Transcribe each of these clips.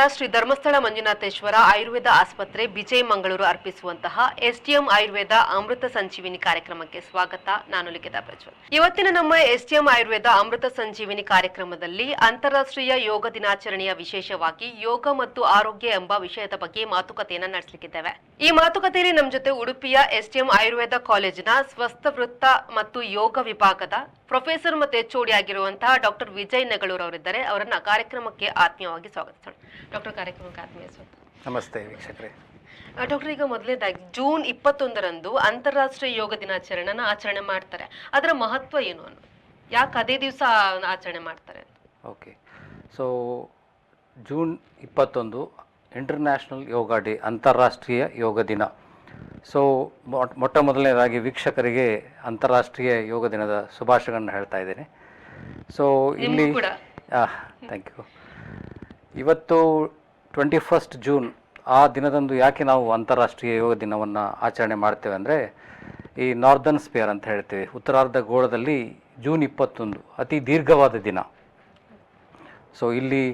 ನಮಸ್ಕಾರ ಶ್ರೀ ಧರ್ಮಸ್ಥಳ ಮಂಜುನಾಥೇಶ್ವರ ಆಯುರ್ವೇದ ಆಸ್ಪತ್ರೆ ವಿಜಯ ಮಂಗಳೂರು ಅರ್ಪಿಸುವಂತಹ ಎಸ್ಟಿಎಂ ಆಯುರ್ವೇದ ಅಮೃತ ಸಂಜೀವಿನಿ ಕಾರ್ಯಕ್ರಮಕ್ಕೆ ಸ್ವಾಗತ. ನಾನು ಲಿಖಿತಾ ಪ್ರಜ್ವಲ್. ಇವತ್ತಿನ ನಮ್ಮ ಎಸ್ಟಿಎಂ ಆಯುರ್ವೇದ ಅಮೃತ ಸಂಜೀವಿನಿ ಕಾರ್ಯಕ್ರಮದಲ್ಲಿ ಅಂತಾರಾಷ್ಟ್ರೀಯ ಯೋಗ ದಿನಾಚರಣೆಯ ವಿಶೇಷವಾಗಿ ಯೋಗ ಮತ್ತು ಆರೋಗ್ಯ ಎಂಬ ವಿಷಯದ ಬಗ್ಗೆ ಮಾತುಕತೆಯನ್ನು ನಡೆಸಲಿಕ್ಕಿದ್ದೇವೆ. ಈ ಮಾತುಕತೆಯಲ್ಲಿ ನಮ್ಮ ಜೊತೆ ಉಡುಪಿಯ ಎಸ್ಟಿಎಂ ಆಯುರ್ವೇದ ಕಾಲೇಜಿನ ಸ್ವಸ್ಥ ವೃತ್ತ ಮತ್ತು ಯೋಗ ವಿಭಾಗದ ಪ್ರೊಫೆಸರ್ ಮತ್ತು ಎಚ್ಒಡಿ ಆಗಿರುವಂತಹ ಡಾಕ್ಟರ್ ವಿಜಯ್ ನೆಗಳೂರ್ ಅವರಿದ್ದಾರೆ ಅವರನ್ನ ಕಾರ್ಯಕ್ರಮಕ್ಕೆ ಆತ್ಮೀಯವಾಗಿ ಸ್ವಾಗತಿಸೋಣ. ಡಾಕ್ಟರ್ ಕಾರ್ಯಕ್ರಮಕ್ಕೆ ಆತ್ಮೀಯ ಸ್ವಾಗತ. ನಮಸ್ತೆ ವೀಕ್ಷಕರೇ. ಡಾಕ್ಟರ್ ಈಗ ಮೊದಲನೇದಾಗಿ ಜೂನ್ ಇಪ್ಪತ್ತೊಂದರಂದು ಅಂತಾರಾಷ್ಟ್ರೀಯ ಯೋಗ ದಿನಾಚರಣೆನ ಆಚರಣೆ ಮಾಡ್ತಾರೆ. ಅದರ ಮಹತ್ವ ಏನು ಅನ್ನೋದು? ಯಾಕೆ ಅದೇ ದಿವಸ ಆಚರಣೆ ಮಾಡ್ತಾರೆ? ಓಕೆ. ಸೊ ಜೂನ್ ಇಪ್ಪತ್ತೊಂದು ಇಂಟರ್ನ್ಯಾಷನಲ್ ಯೋಗ ಡೇ ಅಂತಾರಾಷ್ಟ್ರೀಯ ಯೋಗ ದಿನ. ಸೊ ಮೊಟ್- ಮೊಟ್ಟ ಮೊದಲನೇದಾಗಿ ವೀಕ್ಷಕರಿಗೆ ಅಂತಾರಾಷ್ಟ್ರೀಯ ಯೋಗ ದಿನದ ಶುಭಾಶಯಗಳನ್ನು ಹೇಳ್ತಾ ಇದ್ದೇನೆ. ಸೊ ಇಲ್ಲಿ ಥ್ಯಾಂಕ್ ಯು ಇವತ್ತು ಟ್ವೆಂಟಿ ಫಸ್ಟ್ ಜೂನ್, ಆ ದಿನದಂದು ಯಾಕೆ ನಾವು ಅಂತಾರಾಷ್ಟ್ರೀಯ ಯೋಗ ದಿನವನ್ನು ಆಚರಣೆ ಮಾಡ್ತೇವೆ ಅಂದರೆ ಈ ನಾರ್ದನ್ ಸ್ಪಿಯರ್ ಅಂತ ಹೇಳ್ತೇವೆ. ಉತ್ತರಾರ್ಧ ಗೋಳದಲ್ಲಿ ಜೂನ್ ಇಪ್ಪತ್ತೊಂದು, ಅತಿ ದೀರ್ಘವಾದ ದಿನ. ಸೊ ಇಲ್ಲಿ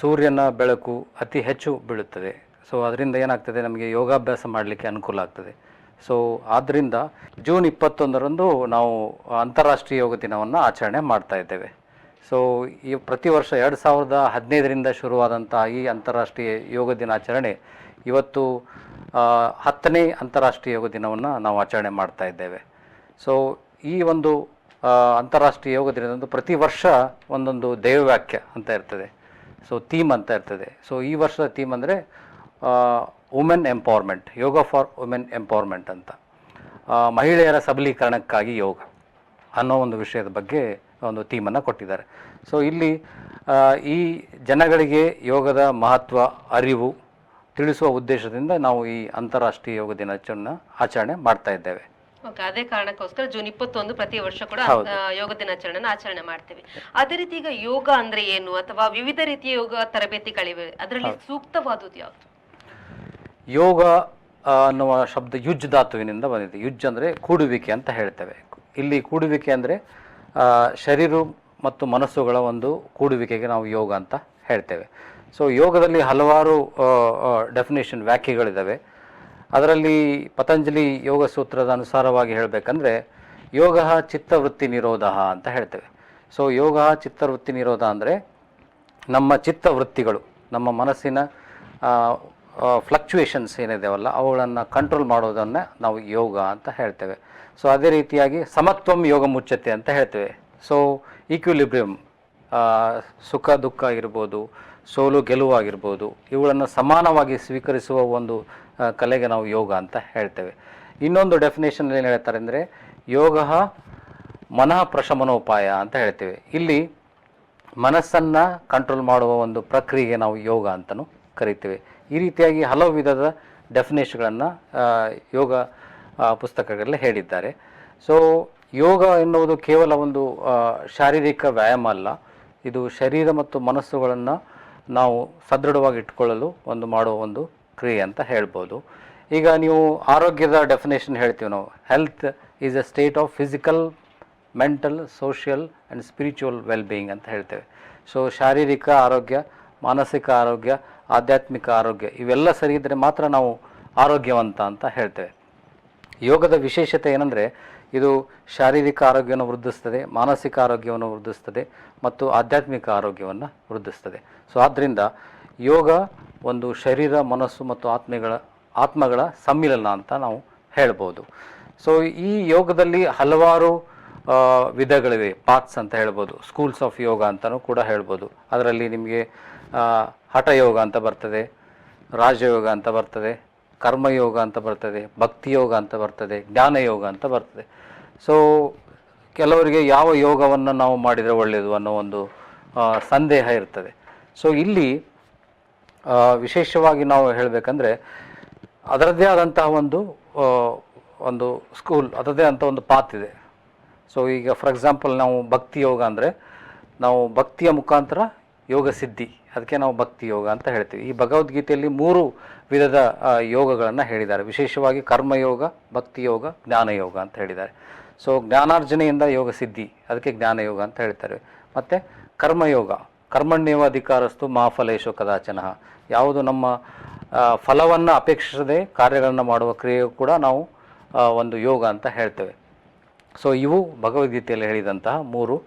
ಸೂರ್ಯನ ಬೆಳಕು ಅತಿ ಹೆಚ್ಚು ಬೀಳುತ್ತದೆ. ಸೊ ಅದರಿಂದ ಏನಾಗ್ತದೆ? ನಮಗೆ ಯೋಗಾಭ್ಯಾಸ ಮಾಡಲಿಕ್ಕೆ ಅನುಕೂಲ ಆಗ್ತದೆ. ಸೊ ಆದ್ದರಿಂದ ಜೂನ್ ಇಪ್ಪತ್ತೊಂದರಂದು ನಾವು ಅಂತಾರಾಷ್ಟ್ರೀಯ ಯೋಗ ದಿನವನ್ನು ಆಚರಣೆ ಮಾಡ್ತಾ ಇದ್ದೇವೆ. ಸೊ ಈ ಪ್ರತಿ ವರ್ಷ ಎರಡು ಸಾವಿರದ ಹದಿನೈದರಿಂದ ಶುರುವಾದಂಥ ಈ ಅಂತಾರಾಷ್ಟ್ರೀಯ ಯೋಗ ದಿನಾಚರಣೆ ಇವತ್ತು ಹತ್ತನೇ ಅಂತಾರಾಷ್ಟ್ರೀಯ ಯೋಗ ದಿನವನ್ನು ನಾವು ಆಚರಣೆ ಮಾಡ್ತಾ ಇದ್ದೇವೆ. ಸೊ ಈ ಒಂದು ಅಂತಾರಾಷ್ಟ್ರೀಯ ಯೋಗ ದಿನದಂದು ಪ್ರತಿ ವರ್ಷ ಒಂದೊಂದು ದೈವವಾಕ್ಯ ಅಂತ ಇರ್ತದೆ. ಸೊ ಥೀಮ್ ಅಂತ ಇರ್ತದೆ. ಸೊ ಈ ವರ್ಷದ ಥೀಮ್ ಅಂದರೆ women empowerment yoga for women empowerment ಅಂತ. ಮಹಿಳೆಯರ ಸಬಲೀಕರಣಕ್ಕಾಗಿ ಯೋಗ ಅನ್ನೋ ಒಂದು ವಿಷಯದ ಬಗ್ಗೆ ಒಂದು ಥೀಮನ್ನು ಕೊಟ್ಟಿದ್ದಾರೆ. ಸೊ ಇಲ್ಲಿ ಈ ಜನಗಳಿಗೆ ಯೋಗದ ಮಹತ್ವ ಅರಿವು ತಿಳಿಸುವ ಉದ್ದೇಶದಿಂದ ನಾವು ಈ ಅಂತಾರಾಷ್ಟ್ರೀಯ ಯೋಗ ದಿನಾಚರಣೆ ಆಚರಣೆ ಮಾಡ್ತಾ ಇದ್ದೇವೆ. ಓಕೆ ಅದೇ ಕಾರಣಕ್ಕೋಸ್ಕರ ಜೂನ್ ಇಪ್ಪತ್ತೊಂದು ಪ್ರತಿ ವರ್ಷ ಕೂಡ ಯೋಗ ದಿನಾಚರಣೆ ಆಚರಣೆ ಮಾಡ್ತೇವೆ. ಅದೇ ರೀತಿ ಈಗ ಯೋಗ ಅಂದ್ರೆ ಏನು? ಅಥವಾ ವಿವಿಧ ರೀತಿಯ ಯೋಗ ತರಬೇತಿಗಳಿವೆ ಅದರಲ್ಲಿ ಸೂಕ್ತವಾದದ್ದು ಯಾವುದು? ಯೋಗ ಅನ್ನುವ ಶಬ್ದ ಯುಜ್ ಧಾತುವಿನಿಂದ ಬಂದಿದೆ. ಯುಜ್ ಅಂದ್ರೆ ಕೂಡುವಿಕೆ ಅಂತ ಹೇಳ್ತೇವೆ. ಇಲ್ಲಿ ಕೂಡುವಿಕೆ ಅಂದರೆ ಶರೀರ ಮತ್ತು ಮನಸ್ಸುಗಳ ಒಂದು ಕೂಡುವಿಕೆಗೆ ನಾವು ಯೋಗ ಅಂತ ಹೇಳ್ತೇವೆ. ಸೊ ಯೋಗದಲ್ಲಿ ಹಲವಾರು ಡೆಫಿನೇಷನ್ ವ್ಯಾಖ್ಯೆಗಳಿದ್ದಾವೆ ಅದರಲ್ಲಿ ಪತಂಜಲಿ ಯೋಗ ಸೂತ್ರದ ಅನುಸಾರವಾಗಿ ಹೇಳಬೇಕಂದ್ರೆ, ಯೋಗ ಚಿತ್ತವೃತ್ತಿ ನಿರೋಧ ಅಂತ ಹೇಳ್ತೇವೆ. ಸೊ ಯೋಗ ಚಿತ್ತವೃತ್ತಿ ನಿರೋಧ ಅಂದರೆ, ನಮ್ಮ ಚಿತ್ತವೃತ್ತಿಗಳು, ನಮ್ಮ ಮನಸ್ಸಿನ ಫ್ಲಕ್ಚುಯೇಷನ್ಸ್ ಏನಿದಾವಲ್ಲ, ಅವುಗಳನ್ನು ಕಂಟ್ರೋಲ್ ಮಾಡೋದನ್ನು ನಾವು ಯೋಗ ಅಂತ ಹೇಳ್ತೇವೆ. ಸೊ ಅದೇ ರೀತಿಯಾಗಿ ಸಮತ್ವಂ ಯೋಗ ಮುಚ್ಚತೆ ಅಂತ ಹೇಳ್ತೇವೆ. ಸೊ ಈಕ್ವಿಲಿಬ್ರಿಯಮ್ ಸುಖ ದುಃಖ ಆಗಿರ್ಬೋದು, ಸೋಲು ಗೆಲುವು ಆಗಿರ್ಬೋದು, ಇವುಗಳನ್ನು ಸಮಾನವಾಗಿ ಸ್ವೀಕರಿಸುವ ಒಂದು ಕಲೆಗೆ ನಾವು ಯೋಗ ಅಂತ ಹೇಳ್ತೇವೆ. ಇನ್ನೊಂದು ಡೆಫಿನೇಷನ್ ಏನು ಹೇಳ್ತಾರೆ ಅಂದರೆ, ಯೋಗ ಮನಃ ಪ್ರಶಮನೋಪಾಯ ಅಂತ ಹೇಳ್ತೇವೆ. ಇಲ್ಲಿ ಮನಸ್ಸನ್ನು ಕಂಟ್ರೋಲ್ ಮಾಡುವ ಒಂದು ಪ್ರಕ್ರಿಯೆಗೆ ನಾವು ಯೋಗ ಅಂತಲೂ ಕರಿತೇವೆ. ಈ ರೀತಿಯಾಗಿ ಹಲವು ವಿಧದ ಡೆಫಿನೇಷನ್ಗಳನ್ನು ಯೋಗ ಪುಸ್ತಕಗಳಲ್ಲಿ ಹೇಳಿದ್ದಾರೆ. ಸೊ ಯೋಗ ಎನ್ನುವುದು ಕೇವಲ ಒಂದು ಶಾರೀರಿಕ ವ್ಯಾಯಾಮ ಅಲ್ಲ. ಇದು ಶರೀರ ಮತ್ತು ಮನಸ್ಸುಗಳನ್ನು ನಾವು ಸದೃಢವಾಗಿ ಇಟ್ಕೊಳ್ಳಲು ಒಂದು ಮಾಡುವ ಒಂದು ಕ್ರಿಯೆ ಅಂತ ಹೇಳ್ಬೋದು. ಈಗ ನೀವು ಆರೋಗ್ಯದ ಡೆಫಿನೇಷನ್ ಹೇಳ್ತೀವಿ ನಾವು. Health is a state of physical mental social and spiritual well being ಅಂತ ಹೇಳ್ತೇವೆ. ಸೊ ಶಾರೀರಿಕ ಆರೋಗ್ಯ, ಮಾನಸಿಕ ಆರೋಗ್ಯ, ಆಧ್ಯಾತ್ಮಿಕ ಆರೋಗ್ಯ ಇವೆಲ್ಲ ಸರಿ ಇದ್ದರೆ ಮಾತ್ರ ನಾವು ಆರೋಗ್ಯವಂತ ಅಂತ ಹೇಳ್ತೇವೆ. ಯೋಗದ ವಿಶೇಷತೆ ಏನಂದರೆ, ಇದು ಶಾರೀರಿಕ ಆರೋಗ್ಯವನ್ನು ವೃದ್ಧಿಸ್ತದೆ, ಮಾನಸಿಕ ಆರೋಗ್ಯವನ್ನು ವೃದ್ಧಿಸ್ತದೆ, ಮತ್ತು ಆಧ್ಯಾತ್ಮಿಕ ಆರೋಗ್ಯವನ್ನು ವೃದ್ಧಿಸ್ತದೆ. ಸೊ ಆದ್ದರಿಂದ ಯೋಗ ಒಂದು ಶರೀರ, ಮನಸ್ಸು ಮತ್ತು ಆತ್ಮೆಗಳ, ಆತ್ಮಗಳ ಸಮ್ಮಿಲನ ಅಂತ ನಾವು ಹೇಳ್ಬೋದು. ಸೊ ಈ ಯೋಗದಲ್ಲಿ ಹಲವಾರು ವಿಧಗಳಿವೆ. ಪಾತ್ಸ್ ಅಂತ ಹೇಳ್ಬೋದು. ಸ್ಕೂಲ್ಸ್ ಆಫ್ ಯೋಗ ಅಂತಲೂ ಕೂಡ ಹೇಳ್ಬೋದು. ಅದರಲ್ಲಿ ನಿಮಗೆ ಹಠಯೋಗ ಅಂತ ಬರ್ತದೆ, ರಾಜಯೋಗ ಅಂತ ಬರ್ತದೆ ಕರ್ಮಯೋಗ ಅಂತ ಬರ್ತದೆ ಭಕ್ತಿ ಯೋಗ ಅಂತ ಬರ್ತದೆ ಜ್ಞಾನ ಯೋಗ ಅಂತ ಬರ್ತದೆ. ಸೊ ಕೆಲವರಿಗೆ ಯಾವ ಯೋಗವನ್ನು ನಾವು ಮಾಡಿದರೆ ಒಳ್ಳೆಯದು ಅನ್ನೋ ಒಂದು ಸಂದೇಹ ಇರ್ತದೆ. ಸೊ ಇಲ್ಲಿ ವಿಶೇಷವಾಗಿ ನಾವು ಹೇಳಬೇಕಂದ್ರೆ, ಅದರದ್ದೇ ಆದಂತಹ ಒಂದು ಒಂದು ಸ್ಕೂಲ್ ಅದರದ್ದೇ ಅಂತ ಒಂದು ಪಾತ್ ಇದೆ. ಸೊ ಈಗ ಫಾರ್ ಎಕ್ಸಾಂಪಲ್ ನಾವು ಭಕ್ತಿ ಯೋಗ ಅಂದರೆ, ನಾವು ಭಕ್ತಿಯ ಮುಖಾಂತರ ಯೋಗ ಸಿದ್ಧಿ ಅದಕ್ಕೆ ನಾವು ಭಕ್ತಿ ಯೋಗ ಅಂತ ಹೇಳ್ತೀವಿ. ಈ ಭಗವದ್ಗೀತೆಯಲ್ಲಿ ಮೂರು ವಿಧದ ಯೋಗಗಳನ್ನು ಹೇಳಿದ್ದಾರೆ. ವಿಶೇಷವಾಗಿ ಕರ್ಮಯೋಗ, ಭಕ್ತಿ ಯೋಗ ಜ್ಞಾನಯೋಗ ಅಂತ ಹೇಳಿದ್ದಾರೆ. ಸೊ, ಜ್ಞಾನಾರ್ಜನೆಯಿಂದ ಯೋಗ ಸಿದ್ಧಿ. ಅದಕ್ಕೆ ಜ್ಞಾನ ಯೋಗ ಅಂತ ಹೇಳ್ತಾರೆ. ಮತ್ತು ಕರ್ಮಯೋಗ. ಕರ್ಮಣ್ಯವ ಅಧಿಕಾರಸ್ತು ಕದಾಚನಃ ಕದಾಚನ. ಯಾವುದು ನಮ್ಮ ಫಲವನ್ನು ಅಪೇಕ್ಷಿಸದೆ ಕಾರ್ಯಗಳನ್ನು ಮಾಡುವ ಕ್ರಿಯೆಯು ಕೂಡ ನಾವು ಒಂದು ಯೋಗ ಅಂತ ಹೇಳ್ತೇವೆ. ಸೊ, ಇವು ಭಗವದ್ಗೀತೆಯಲ್ಲಿ ಹೇಳಿದಂತಹ ಮೂರು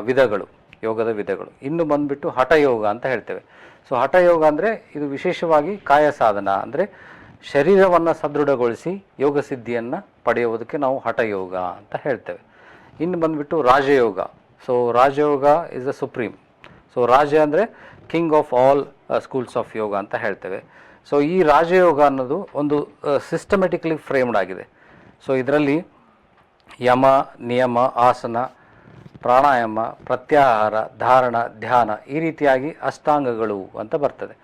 ವಿಧಗಳು. ಯೋಗದ ವಿಧಗಳು. ಇನ್ನು ಬಂದ್ಬಿಟ್ಟು ಹಠಯೋಗ ಅಂತ ಹೇಳ್ತೇವೆ. ಸೊ ಹಠಯೋಗ ಅಂದರೆ ಇದು ವಿಶೇಷವಾಗಿ ಕಾಯ ಸಾಧನ ಅಂದರೆ ಶರೀರವನ್ನು ಸದೃಢಗೊಳಿಸಿ ಯೋಗ ಸಿದ್ಧಿಯನ್ನು ಪಡೆಯುವುದಕ್ಕೆ ನಾವು ಹಠಯೋಗ ಅಂತ ಹೇಳ್ತೇವೆ. ಇನ್ನು ಬಂದ್ಬಿಟ್ಟು Rajayoga. So Rajayoga is the supreme so ರಾಜ ಅಂದರೆ king of all schools of yoga ಅಂತ ಹೇಳ್ತೇವೆ. ಸೊ ಈ ರಾಜಯೋಗ ಅನ್ನೋದು ಒಂದು ಸಿಸ್ಟಮೆಟಿಕ್ಲಿ ಫ್ರೇಮ್ಡ್ ಆಗಿದೆ. ಸೊ ಇದರಲ್ಲಿ ಯಮ, ನಿಯಮ, ಆಸನ ಪ್ರಾಣಾಯಾಮ, ಪ್ರತ್ಯಾಹಾರ, ಧಾರಣ, ಧ್ಯಾನ ಈ ರೀತಿಯಾಗಿ ಅಷ್ಟಾಂಗಗಳು ಅಂತ ಬರ್ತದೆ.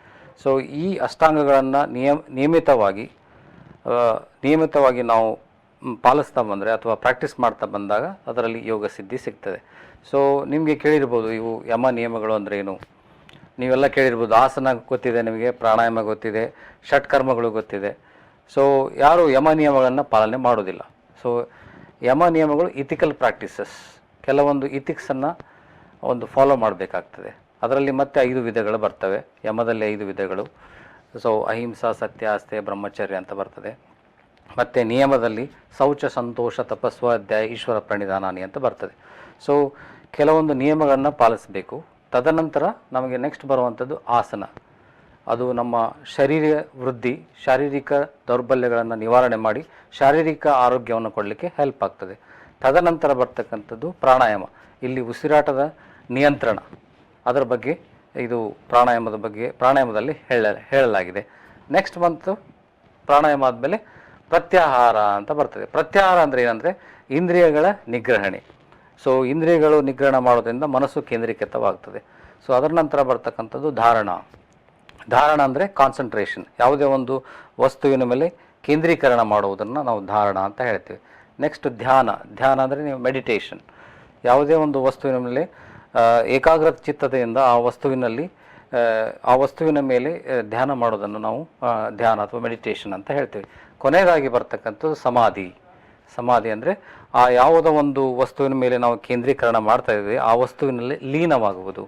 ಸೊ ಈ ಅಷ್ಟಾಂಗಗಳನ್ನು ನಿಯಮ, ನಿಯಮಿತವಾಗಿ ನಿಯಮಿತವಾಗಿ ನಾವು ಪಾಲಿಸ್ತಾ ಬಂದರೆ ಅಥವಾ ಪ್ರಾಕ್ಟೀಸ್ ಮಾಡ್ತಾ ಬಂದಾಗ ಅದರಲ್ಲಿ ಯೋಗ ಸಿದ್ಧಿ ಸಿಗ್ತದೆ. ಸೊ ನಿಮಗೆ ಕೇಳಿರ್ಬೋದು ಇವು ಯಮ ನಿಯಮಗಳು ಅಂದರೆ ಏನು? ನೀವೆಲ್ಲ ಕೇಳಿರ್ಬೋದು ಆಸನ ಗೊತ್ತಿದೆ ನಿಮಗೆ, ಪ್ರಾಣಾಯಾಮ ಗೊತ್ತಿದೆ ಷಟ್ಕರ್ಮಗಳು ಗೊತ್ತಿದೆ. ಸೊ ಯಾರು ಯಮ ನಿಯಮಗಳನ್ನು ಪಾಲನೆ ಮಾಡೋದಿಲ್ಲ. ಸೊ ಯಮ ನಿಯಮಗಳು ಇಥಿಕಲ್ ಪ್ರಾಕ್ಟೀಸಸ್ ಕೆಲವೊಂದು ಇಥಿಕ್ಸನ್ನು ಒಂದು ಫಾಲೋ ಮಾಡಬೇಕಾಗ್ತದೆ. ಅದರಲ್ಲಿ ಮತ್ತೆ ಐದು ವಿಧಗಳು ಬರ್ತವೆ. ಯಮದಲ್ಲಿ ಐದು ವಿಧಗಳು. ಸೊ ಅಹಿಂಸಾ ಸತ್ಯಾಸ್ತೆ ಬ್ರಹ್ಮಚರ್ಯ ಅಂತ ಬರ್ತದೆ. ಮತ್ತು ನಿಯಮದಲ್ಲಿ ಶೌಚ, ಸಂತೋಷ ತಪಸ್ವ ಅಧ್ಯಾಯ, ಈಶ್ವರ ಪ್ರಣಿಧಾನಾನಿ ಅಂತ ಬರ್ತದೆ. ಸೊ ಕೆಲವೊಂದು ನಿಯಮಗಳನ್ನು ಪಾಲಿಸಬೇಕು. ತದನಂತರ ನಮಗೆ ನೆಕ್ಸ್ಟ್ ಬರುವಂಥದ್ದು ಆಸನ. ಅದು ನಮ್ಮ ಶರೀರ ವೃದ್ಧಿ, ಶಾರೀರಿಕ ದೌರ್ಬಲ್ಯಗಳನ್ನು ನಿವಾರಣೆ ಮಾಡಿ ಶಾರೀರಿಕ ಆರೋಗ್ಯವನ್ನು ಕೊಡಲಿಕ್ಕೆ ಹೆಲ್ಪ್ ಆಗ್ತದೆ. ತದನಂತರ ಬರ್ತಕ್ಕಂಥದ್ದು ಪ್ರಾಣಾಯಾಮ. ಇಲ್ಲಿ ಉಸಿರಾಟದ ನಿಯಂತ್ರಣ. ಅದರ ಬಗ್ಗೆ ಇದು ಪ್ರಾಣಾಯಾಮದ ಬಗ್ಗೆ ಪ್ರಾಣಾಯಾಮದಲ್ಲಿ ಹೇಳ, ಹೇಳಲಾಗಿದೆ. ನೆಕ್ಸ್ಟ್ ಬಂತು ಪ್ರಾಣಾಯಾಮ ಆದಮೇಲೆ ಪ್ರತ್ಯಾಹಾರ ಅಂತ ಬರ್ತದೆ. ಪ್ರತ್ಯಾಹಾರ ಅಂದರೆ ಏನಂದರೆ ಇಂದ್ರಿಯಗಳ ನಿಗ್ರಹಣೆ. ಸೊ ಇಂದ್ರಿಯಗಳು ನಿಗ್ರಹಣ ಮಾಡೋದ್ರಿಂದ ಮನಸ್ಸು ಕೇಂದ್ರೀಕೃತವಾಗ್ತದೆ. ಸೊ ಅದರ ನಂತರ ಬರ್ತಕ್ಕಂಥದ್ದು ಧಾರಣ. ಧಾರಣ ಅಂದರೆ ಕಾನ್ಸಂಟ್ರೇಷನ್ ಯಾವುದೇ ಒಂದು ವಸ್ತುವಿನ ಮೇಲೆ ಕೇಂದ್ರೀಕರಣ ಮಾಡುವುದನ್ನು ನಾವು ಧಾರಣ ಅಂತ ಹೇಳ್ತೀವಿ. ನೆಕ್ಸ್ಟ್ ಧ್ಯಾನ. ಧ್ಯಾನ ಅಂದರೆ ನೀವು ಮೆಡಿಟೇಷನ್ ಯಾವುದೇ ಒಂದು ವಸ್ತುವಿನ ಮೇಲೆ ಆ, ಏಕಾಗ್ರ ಚಿತ್ತತೆಯಿಂದ ಆ ವಸ್ತುವಿನಲ್ಲಿ ಆ ವಸ್ತುವಿನ ಮೇಲೆ ಧ್ಯಾನ ಮಾಡೋದನ್ನು ನಾವು ಧ್ಯಾನ ಅಥವಾ ಮೆಡಿಟೇಷನ್ ಅಂತ ಹೇಳ್ತೇವೆ. ಕೊನೆಯದಾಗಿ ಬರ್ತಕ್ಕಂಥದ್ದು ಸಮಾಧಿ. ಸಮಾಧಿ ಅಂದರೆ ಆ ಯಾವುದೋ ಒಂದು ವಸ್ತುವಿನ ಮೇಲೆ ನಾವು ಕೇಂದ್ರೀಕರಣ ಮಾಡ್ತಾ ಇದ್ದೀವಿ ಆ ವಸ್ತುವಿನಲ್ಲಿ ಲೀನವಾಗುವುದು.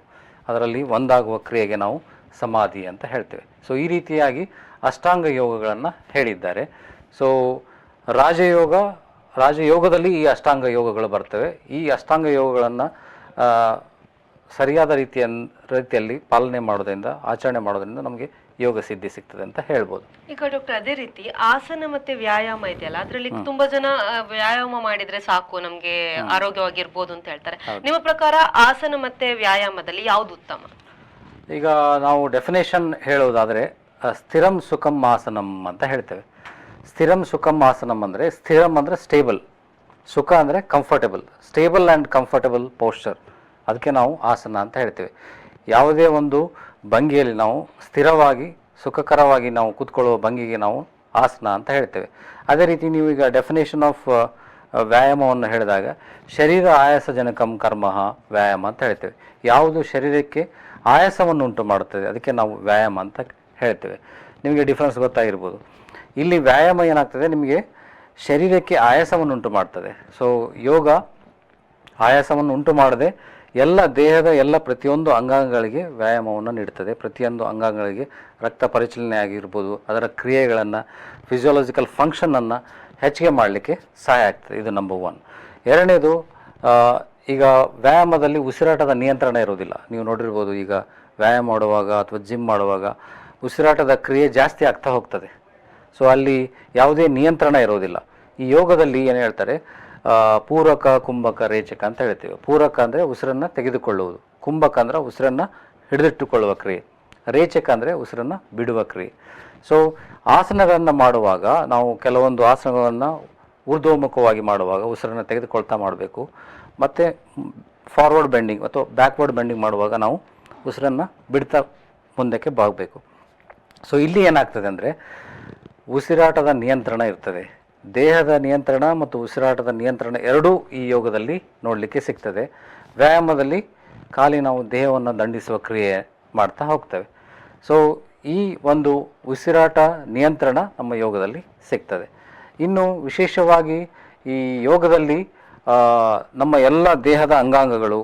ಅದರಲ್ಲಿ ಒಂದಾಗುವ ಕ್ರಿಯೆಗೆ ನಾವು ಸಮಾಧಿ ಅಂತ ಹೇಳ್ತೇವೆ. ಸೊ ಈ ರೀತಿಯಾಗಿ ಅಷ್ಟಾಂಗ ಯೋಗಗಳನ್ನು ಹೇಳಿದ್ದಾರೆ. ಸೊ ರಾಜಯೋಗ ರಾಜಯೋಗದಲ್ಲಿ ಈ ಅಷ್ಟಾಂಗ ಯೋಗಗಳು ಬರ್ತವೆ. ಈ ಅಷ್ಟಾಂಗ ಯೋಗಗಳನ್ನು ಸರಿಯಾದ ರೀತಿಯ ರೀತಿಯಲ್ಲಿ ಪಾಲನೆ ಮಾಡೋದ್ರಿಂದ ಆಚರಣೆ ಮಾಡೋದ್ರಿಂದ ನಮಗೆ ಯೋಗ ಸಿದ್ಧಿ ಸಿಗ್ತದೆ ಅಂತ ಹೇಳ್ಬೋದು. ಈಗ ಡಾಕ್ಟರ್ ಅದೇ ರೀತಿ ಆಸನ ಮತ್ತೆ ವ್ಯಾಯಾಮ ಇದೆಯಲ್ಲ ಅದರಲ್ಲಿ ತುಂಬಾ ಜನ ವ್ಯಾಯಾಮ ಮಾಡಿದ್ರೆ ಸಾಕು ನಮ್ಗೆ ಆರೋಗ್ಯವಾಗಿರ್ಬೋದು ಅಂತ ಹೇಳ್ತಾರೆ. ನಿಮ್ಮ ಪ್ರಕಾರ ಆಸನ ಮತ್ತೆ ವ್ಯಾಯಾಮದಲ್ಲಿ ಯಾವ್ದು ಉತ್ತಮ? ಈಗ ನಾವು ಡೆಫಿನೇಷನ್ ಹೇಳೋದಾದ್ರೆ ಸ್ಥಿರಂ ಸುಖಂ ಆಸನಂ ಅಂತ ಹೇಳ್ತೇವೆ. ಸ್ಥಿರಂ ಸುಖಂ ಆಸನಂ ಅಂದರೆ ಸ್ಥಿರಂ ಅಂದರೆ ಸ್ಟೇಬಲ್ ಸುಖ ಅಂದರೆ comfortable stable and comfortable posture ಅದಕ್ಕೆ ನಾವು ಆಸನ ಅಂತ ಹೇಳ್ತೇವೆ. ಯಾವುದೇ ಒಂದು ಭಂಗಿಯಲ್ಲಿ ನಾವು ಸ್ಥಿರವಾಗಿ, ಸುಖಕರವಾಗಿ ನಾವು ಕೂತ್ಕೊಳ್ಳುವ ಭಂಗಿಗೆ ನಾವು ಆಸನ ಅಂತ ಹೇಳ್ತೇವೆ. ಅದೇ ರೀತಿ ನೀವು ಈಗ ಡೆಫಿನೇಷನ್ ಆಫ್ ವ್ಯಾಯಾಮವನ್ನು ಹೇಳಿದಾಗ ಶರೀರ ಆಯಾಸಜನಕಂ ಕರ್ಮ ವ್ಯಾಯಾಮ ಅಂತ ಹೇಳ್ತೇವೆ. ಯಾವುದು ಶರೀರಕ್ಕೆ ಆಯಾಸವನ್ನು ಉಂಟು ಮಾಡುತ್ತದೆ, ಅದಕ್ಕೆ ನಾವು ವ್ಯಾಯಾಮ ಅಂತ ಹೇಳ್ತೇವೆ. ನಿಮಗೆ ಡಿಫ್ರೆನ್ಸ್ ಗೊತ್ತಾಗಿರ್ಬೋದು. ಇಲ್ಲಿ ವ್ಯಾಯಾಮ ಏನಾಗ್ತದೆ? ನಿಮಗೆ ಶರೀರಕ್ಕೆ ಆಯಾಸವನ್ನು ಉಂಟು ಮಾಡ್ತದೆ. ಸೊ ಯೋಗ ಆಯಾಸವನ್ನು ಉಂಟು ಮಾಡದೆ ಎಲ್ಲ ದೇಹದ ಎಲ್ಲ ಪ್ರತಿಯೊಂದು ಅಂಗಾಂಗಗಳಿಗೆ ವ್ಯಾಯಾಮವನ್ನು ನೀಡುತ್ತದೆ ಪ್ರತಿಯೊಂದು ಅಂಗಾಂಗಗಳಿಗೆ ರಕ್ತ ಪರಿಚಲನೆ ಆಗಿರ್ಬೋದು, ಅದರ ಕ್ರಿಯೆಗಳನ್ನು ಫಿಸಿಯೋಲಾಜಿಕಲ್ ಫಂಕ್ಷನನ್ನು ಹೆಚ್ಚಿಗೆ ಮಾಡಲಿಕ್ಕೆ ಸಹಾಯ ಆಗ್ತದೆ. ಇದು ನಂಬರ್ ಒನ್ ಎರಡನೇದು ಈಗ ವ್ಯಾಯಾಮದಲ್ಲಿ ಉಸಿರಾಟದ ನಿಯಂತ್ರಣ ಇರೋದಿಲ್ಲ. ನೀವು ನೋಡಿರ್ಬೋದು, ಈಗ ವ್ಯಾಯಾಮ ಮಾಡುವಾಗ ಅಥವಾ ಜಿಮ್ ಮಾಡುವಾಗ ಉಸಿರಾಟದ ಕ್ರಿಯೆ ಜಾಸ್ತಿ ಆಗ್ತಾ ಹೋಗ್ತದೆ. ಸೊ ಅಲ್ಲಿ ಯಾವುದೇ ನಿಯಂತ್ರಣ ಇರೋದಿಲ್ಲ. ಈ ಯೋಗದಲ್ಲಿ ಏನು ಹೇಳ್ತಾರೆ? ಪೂರಕ, ಕುಂಭಕ, ರೇಚಕ ಅಂತ ಹೇಳ್ತೀವಿ. ಪೂರಕ ಅಂದರೆ ಉಸಿರನ್ನು ತೆಗೆದುಕೊಳ್ಳುವುದು. ಕುಂಭಕ ಅಂದರೆ ಉಸಿರನ್ನು ಹಿಡಿದಿಟ್ಟುಕೊಳ್ಳುವ ಕ್ರಿಯೆ. ರೇಚಕ ಅಂದರೆ ಉಸಿರನ್ನು ಬಿಡುವ ಕ್ರಿಯೆ. ಸೊ ಆಸನಗಳನ್ನು ಮಾಡುವಾಗ, ನಾವು ಕೆಲವೊಂದು ಆಸನಗಳನ್ನು ಊರ್ಧ್ವಮುಖವಾಗಿ ಮಾಡುವಾಗ ಉಸಿರನ್ನು ತೆಗೆದುಕೊಳ್ತಾ ಮಾಡಬೇಕು. ಮತ್ತು ಫಾರ್ವರ್ಡ್ ಬೆಂಡಿಂಗ್ ಅಥವಾ ಬ್ಯಾಕ್ವರ್ಡ್ ಬೆಂಡಿಂಗ್ ಮಾಡುವಾಗ ನಾವು ಉಸಿರನ್ನು ಬಿಡ್ತಾ ಮುಂದಕ್ಕೆ ಬಾಗಬೇಕು. ಸೊ ಇಲ್ಲಿ ಏನಾಗ್ತದೆ ಅಂದರೆ ಉಸಿರಾಟದ ನಿಯಂತ್ರಣ ಇರ್ತದೆ. ದೇಹದ ನಿಯಂತ್ರಣ ಮತ್ತು ಉಸಿರಾಟದ ನಿಯಂತ್ರಣ ಎರಡೂ ಈ ಯೋಗದಲ್ಲಿ ನೋಡಲಿಕ್ಕೆ ಸಿಗ್ತದೆ. ವ್ಯಾಯಾಮದಲ್ಲಿ ಖಾಲಿ ನಾವು ದೇಹವನ್ನು ದಂಡಿಸುವ ಕ್ರಿಯೆ ಮಾಡ್ತಾ ಹೋಗ್ತೇವೆ. ಸೊ ಈ ಒಂದು ಉಸಿರಾಟ ನಿಯಂತ್ರಣ ನಮ್ಮ ಯೋಗದಲ್ಲಿ ಸಿಗ್ತದೆ. ಇನ್ನು ವಿಶೇಷವಾಗಿ ಈ ಯೋಗದಲ್ಲಿ ನಮ್ಮ ಎಲ್ಲ ದೇಹದ ಅಂಗಾಂಗಗಳು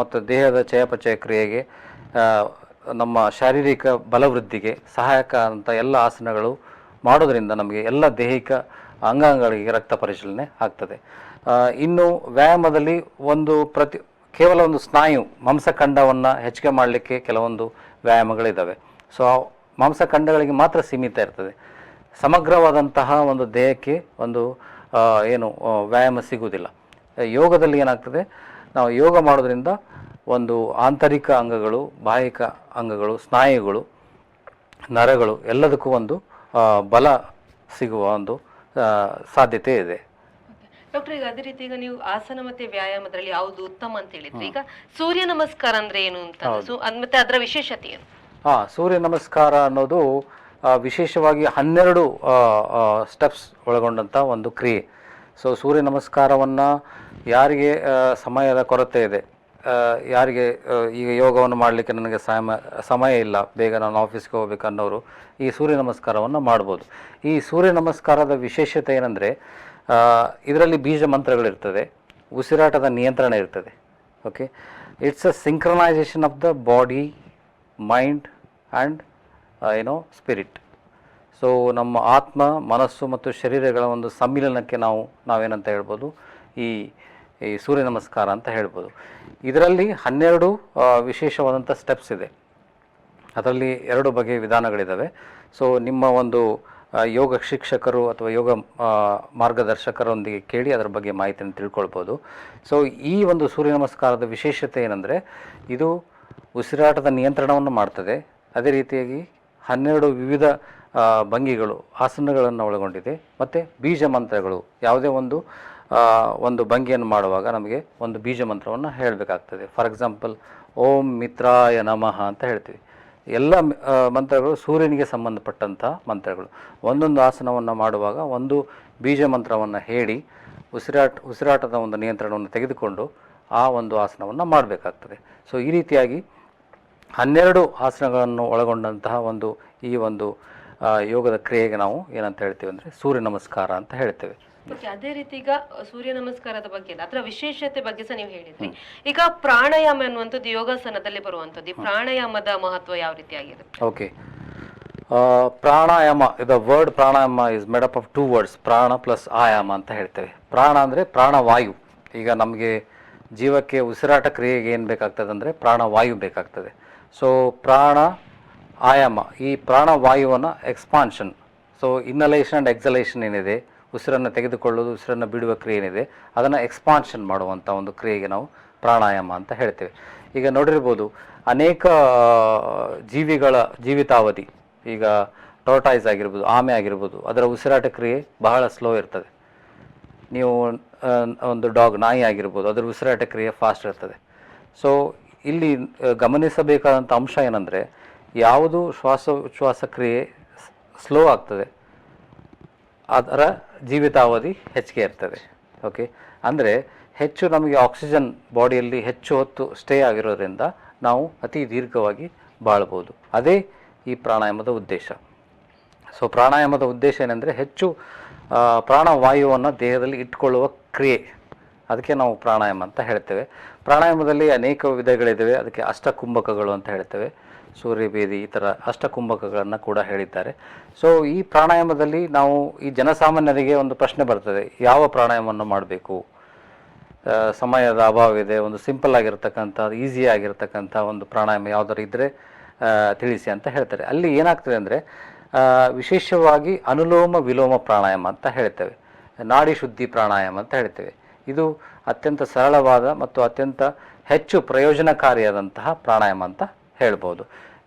ಮತ್ತು ದೇಹದ ಚಯಾಪಚಯ ಕ್ರಿಯೆಗೆ ನಮ್ಮ ಶಾರೀರಿಕ ಬಲವೃದ್ಧಿಗೆ ಸಹಾಯಕ ಅಂತ ಎಲ್ಲ ಆಸನಗಳು ಮಾಡೋದ್ರಿಂದ ನಮಗೆ ಎಲ್ಲ ದೈಹಿಕ ಅಂಗಾಂಗಗಳಿಗೆ ರಕ್ತ ಪರಿಶೀಲನೆ ಆಗ್ತದೆ. ಇನ್ನು ವ್ಯಾಯಾಮದಲ್ಲಿ ಒಂದು ಪ್ರತಿ, ಕೇವಲ ಒಂದು ಸ್ನಾಯು, ಮಾಂಸಖಂಡವನ್ನು ಹೆಚ್ಚಿಗೆ ಮಾಡಲಿಕ್ಕೆ ಕೆಲವೊಂದು ವ್ಯಾಯಾಮಗಳಿದ್ದಾವೆ ಸೊ ಮಾಂಸಖಂಡಗಳಿಗೆ ಮಾತ್ರ ಸೀಮಿತ ಇರ್ತದೆ. ಸಮಗ್ರವಾದಂತಹ ಒಂದು ದೇಹಕ್ಕೆ ಒಂದು ಏನು ವ್ಯಾಯಾಮ ಸಿಗುವುದಿಲ್ಲ. ಯೋಗದಲ್ಲಿ ಏನಾಗ್ತದೆ, ನಾವು ಯೋಗ ಮಾಡೋದ್ರಿಂದ ಒಂದು ಆಂತರಿಕ ಅಂಗಗಳು, ಬಾಹಿಕ ಅಂಗಗಳು, ಸ್ನಾಯುಗಳು, ನರಗಳು ಎಲ್ಲದಕ್ಕೂ ಒಂದು ಬಲ ಸಿಗುವ ಒಂದು ಸಾಧ್ಯತೆ ಇದೆ. ಡಾಕ್ಟರ್ ಈಗ ಅದೇ ರೀತಿ ಈಗ ನೀವು ಆಸನ ಮತ್ತೆ ವ್ಯಾಯಾಮದಲ್ಲಿ ಯಾವುದು ಉತ್ತಮ ಅಂತ ಹೇಳಿದ್ರೆ. ಈಗ ಸೂರ್ಯ ನಮಸ್ಕಾರ ಅಂದ್ರೆ ಏನು ಅಂತ ಮತ್ತೆ ಅದರ ವಿಶೇಷತೆ ಏನು? ಹಾ ಸೂರ್ಯ ನಮಸ್ಕಾರ ಅನ್ನೋದು ವಿಶೇಷವಾಗಿ ಹನ್ನೆರಡು ಸ್ಟೆಪ್ಸ್ ಒಳಗೊಂಡಂತ ಒಂದು ಕ್ರಿಯೆ. ಸೊ ಸೂರ್ಯ ನಮಸ್ಕಾರವನ್ನ ಯಾರಿಗೆ ಸಮಯದ ಕೊರತೆ ಇದೆ? ಯಾರಿಗೆ ಈಗ ಯೋಗವನ್ನು ಮಾಡಲಿಕ್ಕೆ ನನಗೆ ಸಮಯ ಸಮಯ ಇಲ್ಲ, ಬೇಗ ನಾನು ಆಫೀಸ್ಗೆ ಹೋಗ್ಬೇಕು ಅನ್ನೋರು ಈ ಸೂರ್ಯ ನಮಸ್ಕಾರವನ್ನು ಮಾಡ್ಬೋದು. ಈ ಸೂರ್ಯ ನಮಸ್ಕಾರದ ವಿಶೇಷತೆ ಏನಂದರೆ ಇದರಲ್ಲಿ ಬೀಜ ಮಂತ್ರಗಳಿರ್ತದೆ, ಉಸಿರಾಟದ ನಿಯಂತ್ರಣ ಇರ್ತದೆ okay it's a synchronization of the body mind and ಏನೋ ಸ್ಪಿರಿಟ್ ಸೊ ನಮ್ಮ ಆತ್ಮ, ಮನಸ್ಸು ಮತ್ತು ಶರೀರಗಳ ಒಂದು ಸಮ್ಮಿಲನಕ್ಕೆ ನಾವು, ನಾವೇನಂತ ಹೇಳ್ಬೋದು, ಈ ಈ ಸೂರ್ಯ ನಮಸ್ಕಾರ ಅಂತ ಹೇಳ್ಬೋದು. ಇದರಲ್ಲಿ ಹನ್ನೆರಡು ವಿಶೇಷವಾದಂಥ ಸ್ಟೆಪ್ಸ್ ಇದೆ. ಅದರಲ್ಲಿ ಎರಡು ಬಗೆ ವಿಧಾನಗಳಿದ್ದಾವೆ ಸೊ ನಿಮ್ಮ ಒಂದು ಯೋಗ ಶಿಕ್ಷಕರು ಅಥವಾ ಯೋಗ ಮಾರ್ಗದರ್ಶಕರೊಂದಿಗೆ ಕೇಳಿ ಅದರ ಬಗ್ಗೆ ಮಾಹಿತಿಯನ್ನು ತಿಳ್ಕೊಳ್ಬೋದು. ಸೊ ಈ ಒಂದು ಸೂರ್ಯ ನಮಸ್ಕಾರದ ವಿಶೇಷತೆ ಏನಂದರೆ, ಇದು ಉಸಿರಾಟದ ನಿಯಂತ್ರಣವನ್ನು ಮಾಡ್ತದೆ. ಅದೇ ರೀತಿಯಾಗಿ ಹನ್ನೆರಡು ವಿವಿಧ ಭಂಗಿಗಳು, ಆಸನಗಳನ್ನು ಒಳಗೊಂಡಿದೆ. ಮತ್ತು ಬೀಜ ಮಂತ್ರಗಳು, ಯಾವುದೇ ಒಂದು ಒಂದು ಭಂಗಿಯನ್ನು ಮಾಡುವಾಗ ನಮಗೆ ಒಂದು ಬೀಜ ಮಂತ್ರವನ್ನು ಹೇಳಬೇಕಾಗ್ತದೆ. ಫಾರ್ ಎಕ್ಸಾಂಪಲ್ ಓಂ ಮಿತ್ರಾಯ ನಮಃ ಅಂತ ಹೇಳ್ತೀವಿ. ಎಲ್ಲ ಮಂತ್ರಗಳು ಸೂರ್ಯನಿಗೆ ಸಂಬಂಧಪಟ್ಟಂಥ ಮಂತ್ರಗಳು. ಒಂದೊಂದು ಆಸನವನ್ನು ಮಾಡುವಾಗ ಒಂದು ಬೀಜ ಮಂತ್ರವನ್ನು ಹೇಳಿ, ಉಸಿರಾಟ, ಉಸಿರಾಟದ ಒಂದು ನಿಯಂತ್ರಣವನ್ನು ತೆಗೆದುಕೊಂಡು ಆ ಒಂದು ಆಸನವನ್ನು ಮಾಡಬೇಕಾಗ್ತದೆ. ಸೊ ಈ ರೀತಿಯಾಗಿ ಹನ್ನೆರಡು ಆಸನಗಳನ್ನು ಒಳಗೊಂಡಂತಹ ಒಂದು ಈ ಒಂದು ಯೋಗದ ಕ್ರಿಯೆಗೆ ನಾವು ಏನಂತ ಹೇಳ್ತೀವಿ ಅಂದರೆ ಸೂರ್ಯ ನಮಸ್ಕಾರ ಅಂತ ಹೇಳ್ತೇವೆ. ಓಕೆ ಅದೇ ರೀತಿ ಈಗ ಸೂರ್ಯ ನಮಸ್ಕಾರದ ಬಗ್ಗೆ ಅದರ ವಿಶೇಷತೆ ಬಗ್ಗೆ ಸಹ ನೀವು ಹೇಳಿದ್ರಿ. ಈಗ ಪ್ರಾಣಾಯಾಮ ಅನ್ನುವಂಥದ್ದು ಯೋಗಾಸನದಲ್ಲಿ ಬರುವಂಥದ್ದು. ಈ ಪ್ರಾಣಾಯಾಮದ ಮಹತ್ವ ಯಾವ ರೀತಿ ಆಗಿದೆ okay pranayama the word pranayama is made up of two words prana plus ayama ಅಂತ ಹೇಳ್ತೇವೆ. ಪ್ರಾಣ ಅಂದರೆ ಪ್ರಾಣವಾಯು. ಈಗ ನಮಗೆ ಜೀವಕ್ಕೆ ಉಸಿರಾಟ ಕ್ರಿಯೆಗೆ ಏನು ಬೇಕಾಗ್ತದೆ ಅಂದರೆ ಪ್ರಾಣವಾಯು ಬೇಕಾಗ್ತದೆ. ಸೊ ಪ್ರಾಣ ಆಯಾಮ ಈ ಪ್ರಾಣವಾಯುವನ್ನು expansion so inhalation and exhalation ಏನಿದೆ? ಉಸಿರನ್ನು ತೆಗೆದುಕೊಳ್ಳೋದು ಉಸಿರನ್ನು ಬಿಡುವ ಕ್ರಿಯೆ ಏನಿದೆ, ಅದನ್ನು ಎಕ್ಸ್ಪಾನ್ಷನ್ ಮಾಡುವಂಥ ಒಂದು ಕ್ರಿಯೆಗೆ ನಾವು ಪ್ರಾಣಾಯಾಮ ಅಂತ ಹೇಳ್ತೇವೆ. ಈಗ ನೋಡಿರ್ಬೋದು ಅನೇಕ ಜೀವಿಗಳ ಜೀವಿತಾವಧಿ, ಈಗ ಟೋರ್ಟಾಯ್ಸ್ ಆಗಿರ್ಬೋದು, ಆಮೆ ಆಗಿರ್ಬೋದು, ಅದರ ಉಸಿರಾಟ ಕ್ರಿಯೆ ಬಹಳ ಸ್ಲೋ ಇರ್ತದೆ. ನೀವು ಒಂದು ಡಾಗ್ ನಾಯಿ ಆಗಿರ್ಬೋದು, ಅದರ ಉಸಿರಾಟ ಕ್ರಿಯೆ ಫಾಸ್ಟ್ ಇರ್ತದೆ. ಸೊ ಇಲ್ಲಿ ಗಮನಿಸಬೇಕಾದಂಥ ಅಂಶ ಏನಂದರೆ, ಯಾವುದು ಶ್ವಾಸೋಚ್ಛ್ವಾಸ ಕ್ರಿಯೆ ಸ್ಲೋ ಆಗ್ತದೆ. ಅದರ ಜೀವಿತಾವಧಿ ಹೆಚ್ಚಿಗೆ ಇರ್ತದೆ. ಓಕೆ ಅಂದರೆ ಹೆಚ್ಚು ನಮಗೆ ಆಕ್ಸಿಜನ್ ಬಾಡಿಯಲ್ಲಿ ಹೆಚ್ಚು ಹೊತ್ತು ಸ್ಟೇ ಆಗಿರೋದ್ರಿಂದ ನಾವು ಅತಿ ದೀರ್ಘವಾಗಿ ಬಾಳ್ಬೋದು. ಅದೇ ಈ ಪ್ರಾಣಾಯಾಮದ ಉದ್ದೇಶ. ಸೊ ಪ್ರಾಣಾಯಾಮದ ಉದ್ದೇಶ ಏನೆಂದರೆ ಹೆಚ್ಚು ಪ್ರಾಣವಾಯುವನ್ನು ದೇಹದಲ್ಲಿ ಇಟ್ಕೊಳ್ಳುವ ಕ್ರಿಯೆ. ಅದಕ್ಕೆ ನಾವು ಪ್ರಾಣಾಯಾಮ ಅಂತ ಹೇಳ್ತೇವೆ. ಪ್ರಾಣಾಯಾಮದಲ್ಲಿ ಅನೇಕ ವಿಧಗಳಿದ್ದಾವೆ ಅದಕ್ಕೆ ಅಷ್ಟಕುಂಭಕಗಳು ಅಂತ ಹೇಳ್ತೇವೆ. ಸೂರ್ಯಭೇದಿ ಈ ಥರ ಅಷ್ಟಕುಂಭಕಗಳನ್ನು ಕೂಡ ಹೇಳಿದ್ದಾರೆ. ಸೊ ಈ ಪ್ರಾಣಾಯಾಮದಲ್ಲಿ ನಾವು ಈ ಜನಸಾಮಾನ್ಯರಿಗೆ ಒಂದು ಪ್ರಶ್ನೆ ಬರ್ತದೆ, ಯಾವ ಪ್ರಾಣಾಯಾಮವನ್ನು ಮಾಡಬೇಕು? ಸಮಯದ ಅಭಾವ ಒಂದು ಸಿಂಪಲ್ ಆಗಿರತಕ್ಕಂಥ, ಈಸಿ ಆಗಿರ್ತಕ್ಕಂಥ ಒಂದು ಪ್ರಾಣಾಯಾಮ ಯಾವುದಾದ್ರು ಇದ್ದರೆ ತಿಳಿಸಿ ಅಂತ ಹೇಳ್ತಾರೆ. ಅಲ್ಲಿ ಏನಾಗ್ತದೆ ಅಂದರೆ ವಿಶೇಷವಾಗಿ ಅನುಲೋಮ ವಿಲೋಮ ಪ್ರಾಣಾಯಾಮ ಅಂತ ಹೇಳ್ತೇವೆ. ನಾಡಿ ಶುದ್ಧಿ ಪ್ರಾಣಾಯಾಮ ಅಂತ ಹೇಳ್ತೇವೆ. ಇದು ಅತ್ಯಂತ ಸರಳವಾದ ಮತ್ತು ಅತ್ಯಂತ ಹೆಚ್ಚು ಪ್ರಯೋಜನಕಾರಿಯಾದಂತಹ ಪ್ರಾಣಾಯಾಮ ಅಂತ ಹೇಳ್ಬೋದು.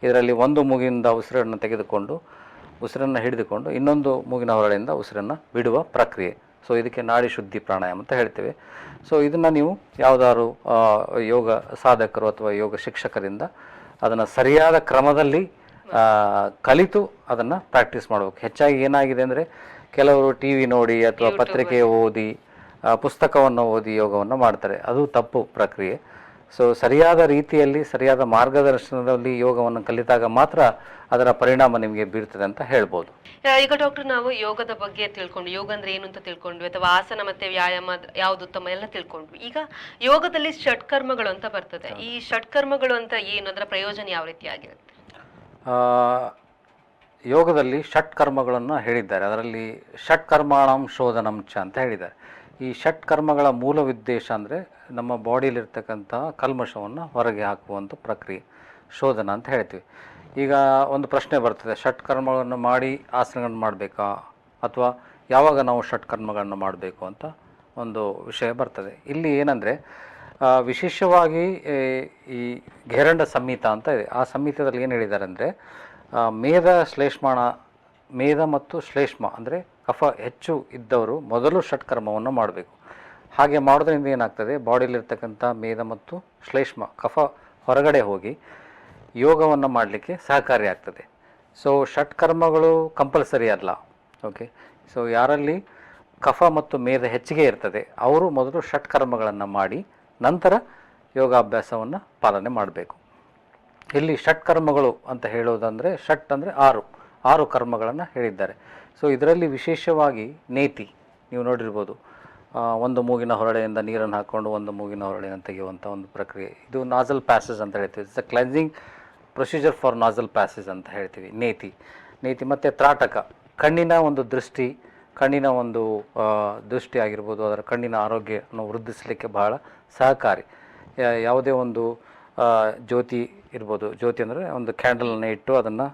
ಇದರಲ್ಲಿ ಒಂದು ಮೂಗಿನಿಂದ ಉಸಿರನ್ನು ತೆಗೆದುಕೊಂಡು ಉಸಿರನ್ನು ಹಿಡಿದುಕೊಂಡು ಇನ್ನೊಂದು ಮೂಗಿನ ಹೊರಳಿಂದ ಉಸಿರನ್ನು ಬಿಡುವ ಪ್ರಕ್ರಿಯೆ. ಸೊ ಇದಕ್ಕೆ ನಾಡಿ ಶುದ್ಧಿ ಪ್ರಾಣಾಯಾಮ ಅಂತ ಹೇಳ್ತೇವೆ. ಸೊ ಇದನ್ನು ನೀವು ಯಾವುದಾದ್ರು ಯೋಗ ಸಾಧಕರು ಅಥವಾ ಯೋಗ ಶಿಕ್ಷಕರಿಂದ ಅದನ್ನು ಸರಿಯಾದ ಕ್ರಮದಲ್ಲಿ ಕಲಿತು ಅದನ್ನು ಪ್ರಾಕ್ಟೀಸ್ ಮಾಡಬೇಕು. ಹೆಚ್ಚಾಗಿ ಏನಾಗಿದೆ ಅಂದರೆ ಕೆಲವರು ಟಿ ವಿ ನೋಡಿ ಅಥವಾ ಪತ್ರಿಕೆ ಓದಿ ಪುಸ್ತಕವನ್ನು ಓದಿ ಯೋಗವನ್ನು ಮಾಡ್ತಾರೆ. ಅದು ತಪ್ಪು ಪ್ರಕ್ರಿಯೆ. ಸೊ ಸರಿಯಾದ ರೀತಿಯಲ್ಲಿ ಸರಿಯಾದ ಮಾರ್ಗದರ್ಶನದಲ್ಲಿ ಯೋಗವನ್ನು ಕಲಿತಾಗ ಮಾತ್ರ ಅದರ ಪರಿಣಾಮ ನಿಮಗೆ ಬೀರ್ತದೆ ಅಂತ ಹೇಳ್ಬೋದು. ಈಗ ಡಾಕ್ಟರ್ ನಾವು ಯೋಗದ ಬಗ್ಗೆ ತಿಳ್ಕೊಂಡು ಯೋಗ ಅಂದ್ರೆ ಏನು ಅಂತ ತಿಳ್ಕೊಂಡ್ವಿ. ಅಥವಾ ಆಸನ ಮತ್ತೆ ವ್ಯಾಯಾಮ ಯಾವ್ದು ಉತ್ತಮ ಎಲ್ಲ ತಿಳ್ಕೊಂಡ್ವಿ. ಈಗ ಯೋಗದಲ್ಲಿ ಷಟ್ಕರ್ಮಗಳು ಅಂತ ಬರ್ತದೆ. ಈ ಷಟ್ಕರ್ಮಗಳು ಅಂತ ಏನು? ಅದರ ಪ್ರಯೋಜನ ಯಾವ ರೀತಿ ಆಗಿರುತ್ತೆ? ಆ, ಯೋಗದಲ್ಲಿ ಷಟ್ ಕರ್ಮಗಳನ್ನು ಹೇಳಿದ್ದಾರೆ. ಅದರಲ್ಲಿ ಷಟ್ ಕರ್ಮಾಣಂ ಶೋಧನಂ ಚ ಅಂತ ಹೇಳಿದ್ದಾರೆ. ಈ ಷಟ್ ಕರ್ಮಗಳ ಮೂಲ ಉದ್ದೇಶ ಅಂದರೆ ನಮ್ಮ ಬಾಡಿಯಲ್ಲಿರ್ತಕ್ಕಂಥ ಕಲ್ಮಶವನ್ನು ಹೊರಗೆ ಹಾಕುವಂಥ ಪ್ರಕ್ರಿಯೆ, ಶೋಧನ ಅಂತ ಹೇಳ್ತೀವಿ. ಈಗ ಒಂದು ಪ್ರಶ್ನೆ ಬರ್ತದೆ, ಷಟ್ ಕರ್ಮಗಳನ್ನು ಮಾಡಿ ಆಸನಗಳನ್ನು ಮಾಡಬೇಕಾ? ಅಥವಾ ಯಾವಾಗ ನಾವು ಷಟ್ ಕರ್ಮಗಳನ್ನು ಮಾಡಬೇಕು ಅಂತ ಒಂದು ವಿಷಯ ಬರ್ತದೆ. ಇಲ್ಲಿ ಏನಂದರೆ ವಿಶೇಷವಾಗಿ ಈ ಘೇರಂಡ ಸಂಹಿತ ಅಂತ ಇದೆ. ಆ ಸಂಹಿತದಲ್ಲಿ ಏನು ಹೇಳಿದ್ದಾರೆ ಅಂದರೆ ಮೇಧ ಶ್ಲೇಷ್ಮಾಣ, ಮೇಧ ಮತ್ತು ಶ್ಲೇಷ್ಮ ಅಂದರೆ ಕಫ ಹೆಚ್ಚು ಇದ್ದವರು ಮೊದಲು ಷಟ್ಕರ್ಮವನ್ನು ಮಾಡಬೇಕು. ಹಾಗೆ ಮಾಡೋದ್ರಿಂದ ಏನಾಗ್ತದೆ? ಬಾಡಿಯಲ್ಲಿರ್ತಕ್ಕಂಥ ಮೇಧ ಮತ್ತು ಶ್ಲೇಷ್ಮ ಕಫ ಹೊರಗಡೆ ಹೋಗಿ ಯೋಗವನ್ನು ಮಾಡಲಿಕ್ಕೆ ಸಹಕಾರಿಯಾಗ್ತದೆ ಸೊ ಷಟ್ಕರ್ಮಗಳು ಕಂಪಲ್ಸರಿ ಅಲ್ಲ. ಓಕೆ ಸೊ ಯಾರಲ್ಲಿ ಕಫ ಮತ್ತು ಮೇಧ ಹೆಚ್ಚಿಗೆ ಇರ್ತದೆ, ಅವರು ಮೊದಲು ಷಟ್ಕರ್ಮಗಳನ್ನು ಮಾಡಿ ನಂತರ ಯೋಗಾಭ್ಯಾಸವನ್ನು ಪಾಲನೆ ಮಾಡಬೇಕು. ಇಲ್ಲಿ ಷಟ್ ಕರ್ಮಗಳು ಅಂತ ಹೇಳೋದಂದರೆ, ಷಟ್ ಅಂದರೆ ಆರು. ಆರು ಕರ್ಮಗಳನ್ನು ಹೇಳಿದ್ದಾರೆ. ಸೊ ಇದರಲ್ಲಿ ವಿಶೇಷವಾಗಿ ನೇತಿ ನೀವು ನೋಡಿರ್ಬೋದು. ಒಂದು ಮೂಗಿನ ಹೊರಳೆಯಿಂದ ನೀರನ್ನು ಹಾಕ್ಕೊಂಡು ಒಂದು ಮೂಗಿನ ಹೊರಳೆಯನ್ನು ತೆಗೆಯುವಂಥ ಒಂದು ಪ್ರಕ್ರಿಯೆ. ಇದು ನಾಜಲ್ ಪ್ಯಾಸೇಜ್ ಅಂತ ಹೇಳ್ತೀವಿ. It's a cleansing procedure for nasal passage ಅಂತ ಹೇಳ್ತೀವಿ. ನೇತಿ. ನೇತಿ ಮತ್ತು ತ್ರಾಟಕ. ಕಣ್ಣಿನ ಒಂದು ದೃಷ್ಟಿ, ಕಣ್ಣಿನ ಒಂದು ದೃಷ್ಟಿ ಆಗಿರ್ಬೋದು. ಅದರ ಕಣ್ಣಿನ ಆರೋಗ್ಯವನ್ನು ವೃದ್ಧಿಸಲಿಕ್ಕೆ ಬಹಳ ಸಹಕಾರಿ. ಯಾವುದೇ ಒಂದು ಜ್ಯೋತಿ ಇರ್ಬೋದು. ಜ್ಯೋತಿ ಅಂದರೆ ಒಂದು ಕ್ಯಾಂಡಲನ್ನು ಇಟ್ಟು ಅದನ್ನು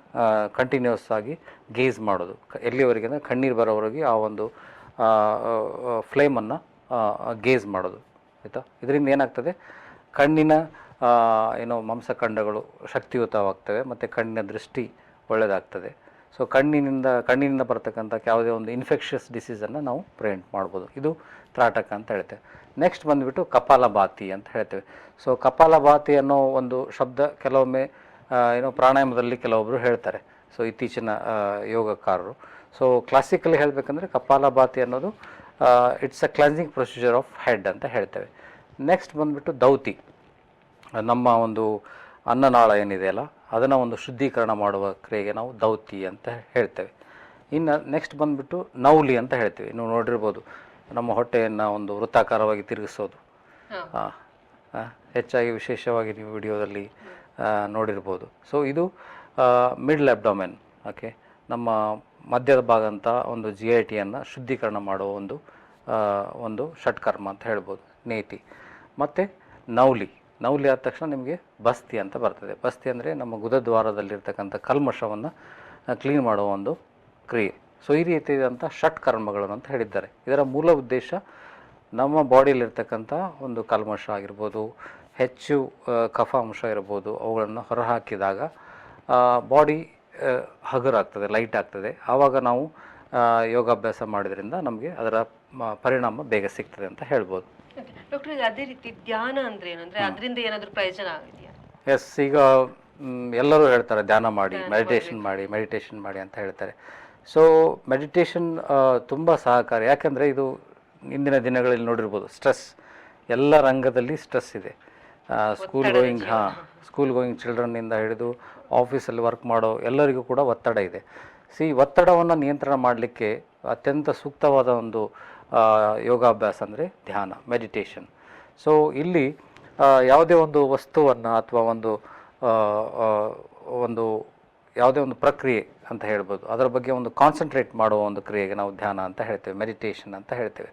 ಕಂಟಿನ್ಯೂಸ್ ಆಗಿ ಗೇಜ್ ಮಾಡೋದು. ಎಲ್ಲಿವರೆಗೆ ಅಂದರೆ ಕಣ್ಣೀರು ಬರೋವರೆಗೆ ಆ ಒಂದು ಫ್ಲೇಮನ್ನು ಗೇಜ್ ಮಾಡೋದು. ಆಯಿತಾ? ಇದರಿಂದ ಏನಾಗ್ತದೆ? ಕಣ್ಣಿನ ಏನೋ ಮಾಂಸಖಂಡಗಳು ಶಕ್ತಿಯುತವಾಗ್ತವೆ, ಮತ್ತು ಕಣ್ಣಿನ ದೃಷ್ಟಿ ಒಳ್ಳೆಯದಾಗ್ತದೆ ಸೊ ಕಣ್ಣಿನಿಂದ ಕಣ್ಣಿನಿಂದ ಬರ್ತಕ್ಕಂಥ ಯಾವುದೇ ಒಂದು ಇನ್ಫೆಕ್ಷಸ್ ಡಿಸೀಸನ್ನು ನಾವು ಪ್ರಿವೆಂಟ್ ಮಾಡ್ಬೋದು. ಇದು ತ್ರಾಟಕ ಅಂತ ಹೇಳ್ತೇವೆ. ನೆಕ್ಸ್ಟ್ ಬಂದುಬಿಟ್ಟು ಕಪಾಲಭಾತಿ ಅಂತ ಹೇಳ್ತೇವೆ. ಸೊ ಕಪಾಲಭಾತಿ ಅನ್ನೋ ಒಂದು ಶಬ್ದ ಕೆಲವೊಮ್ಮೆ ಏನೋ ಪ್ರಾಣಾಯಾಮದಲ್ಲಿ ಕೆಲವೊಬ್ಬರು ಹೇಳ್ತಾರೆ. ಸೊ ಇತ್ತೀಚಿನ ಯೋಗಕಾರರು. ಸೊ ಕ್ಲಾಸಿಕಲಿ ಹೇಳಬೇಕಂದ್ರೆ ಕಪಾಲಭಾತಿ ಅನ್ನೋದು it's a cleansing procedure of head ಅಂತ ಹೇಳ್ತೇವೆ. ನೆಕ್ಸ್ಟ್ ಬಂದುಬಿಟ್ಟು ದೌತಿ. ನಮ್ಮ ಒಂದು ಅನ್ನನಾಳ ಏನಿದೆಯಲ್ಲ ಅದನ್ನು ಒಂದು ಶುದ್ಧೀಕರಣ ಮಾಡುವ ಕ್ರಿಯೆಗೆ ನಾವು ದೌತಿ ಅಂತ ಹೇಳ್ತೇವೆ. ಇನ್ನು ನೆಕ್ಸ್ಟ್ ಬಂದುಬಿಟ್ಟು ನೌಲಿ ಅಂತ ಹೇಳ್ತೀವಿ. ನೀವು ನೋಡಿರ್ಬೋದು ನಮ್ಮ ಹೊಟ್ಟೆಯನ್ನು ಒಂದು ವೃತ್ತಾಕಾರವಾಗಿ ತಿರುಗಿಸೋದು. ಹೆಚ್ಚಾಗಿ ವಿಶೇಷವಾಗಿ ನೀವು ವಿಡಿಯೋದಲ್ಲಿ ನೋಡಿರ್ಬೋದು. ಸೊ ಇದು ಮಿಡ್ಲ್ ಅಬ್ಡೊಮೆನ್ ಓಕೆ ನಮ್ಮ ಮಧ್ಯದ ಭಾಗ ಅಂತ ಒಂದು ಜಿ ಐ ಟಿಯನ್ನು ಶುದ್ಧೀಕರಣ ಮಾಡುವ ಒಂದು ಒಂದು ಷಟ್ಕರ್ಮ ಅಂತ ಹೇಳ್ಬೋದು, ನೇತಿ. ಮತ್ತು ನೌಲಿ ನೌಲಿ ಆದ ತಕ್ಷಣ ನಿಮಗೆ ಬಸ್ತಿ ಅಂತ ಬರ್ತದೆ. ಬಸ್ತಿ ಅಂದರೆ ನಮ್ಮ ಗುದದ್ವಾರದಲ್ಲಿರ್ತಕ್ಕಂಥ ಕಲ್ಮಶವನ್ನು ಕ್ಲೀನ್ ಮಾಡುವ ಒಂದು ಕ್ರಿಯೆ. ಸೊ ಈ ರೀತಿಯಾದಂಥ ಷಟ್ ಕರ್ಮಗಳು ಅಂತ ಹೇಳಿದ್ದಾರೆ. ಇದರ ಮೂಲ ಉದ್ದೇಶ ನಮ್ಮ ಬಾಡಿಯಲ್ಲಿರ್ತಕ್ಕಂಥ ಒಂದು ಕಲ್ಮಶ ಆಗಿರ್ಬೋದು, ಹೆಚ್ಚು ಕಫಾಂಶ ಇರ್ಬೋದು, ಅವುಗಳನ್ನು ಹೊರಹಾಕಿದಾಗ ಬಾಡಿ ಹಗುರಾಗ್ತದೆ ಲೈಟ್ ಆಗ್ತದೆ ಆವಾಗ ನಾವು ಯೋಗಾಭ್ಯಾಸ ಮಾಡೋದ್ರಿಂದ ನಮಗೆ ಅದರ ಪರಿಣಾಮ ಬೇಗ ಸಿಗ್ತದೆ ಅಂತ ಹೇಳ್ಬೋದು. ಡಾಕ್ಟರ್ ಅದೇ ರೀತಿ ಧ್ಯಾನ ಅಂದ್ರೆ ಏನು? ಅಂದ್ರೆ ಅದರಿಂದ ಏನಾದರೂ ಪ್ರಯೋಜನ ಆಗಿದೆಯಾ? ಎಸ್ ಈಗ ಎಲ್ಲರೂ ಹೇಳ್ತಾರೆ ಧ್ಯಾನ ಮಾಡಿ ಮೆಡಿಟೇಷನ್ ಮಾಡಿ ಮೆಡಿಟೇಷನ್ ಮಾಡಿ ಅಂತ ಹೇಳ್ತಾರೆ. ಸೊ ಮೆಡಿಟೇಷನ್ ತುಂಬ ಸಹಕಾರಿ. ಯಾಕಂದರೆ ಇದು ಇಂದಿನ ದಿನಗಳಲ್ಲಿ ನೋಡಿರ್ಬೋದು ಸ್ಟ್ರೆಸ್ ಎಲ್ಲ ರಂಗದಲ್ಲಿ ಸ್ಟ್ರೆಸ್ ಇದೆ. ಸ್ಕೂಲ್ ಗೋಯಿಂಗ್ ಹಾಂ. ಸ್ಕೂಲ್ ಗೋಯಿಂಗ್ ಚಿಲ್ಡ್ರನ್ನಿಂದ ಹಿಡಿದು ಆಫೀಸಲ್ಲಿ ವರ್ಕ್ ಮಾಡೋ ಎಲ್ಲರಿಗೂ ಕೂಡ ಒತ್ತಡ ಇದೆ. ಸಿ ಒತ್ತಡವನ್ನು ನಿಯಂತ್ರಣ ಮಾಡಲಿಕ್ಕೆ ಅತ್ಯಂತ ಸೂಕ್ತವಾದ ಒಂದು ಯೋಗಾಭ್ಯಾಸ ಅಂದರೆ ಧ್ಯಾನ ಮೆಡಿಟೇಷನ್ ಸೊ ಇಲ್ಲಿ ಯಾವುದೇ ಒಂದು ವಸ್ತುವನ್ನು ಅಥವಾ ಒಂದು ಒಂದು ಯಾವುದೇ ಒಂದು ಪ್ರಕ್ರಿಯೆ ಅಂತ ಹೇಳ್ಬೋದು. ಅದರ ಬಗ್ಗೆ ಒಂದು ಕಾನ್ಸಂಟ್ರೇಟ್ ಮಾಡುವ ಒಂದು ಕ್ರಿಯೆಗೆ ನಾವು ಧ್ಯಾನ ಅಂತ ಹೇಳ್ತೇವೆ ಮೆಡಿಟೇಷನ್ ಅಂತ ಹೇಳ್ತೇವೆ.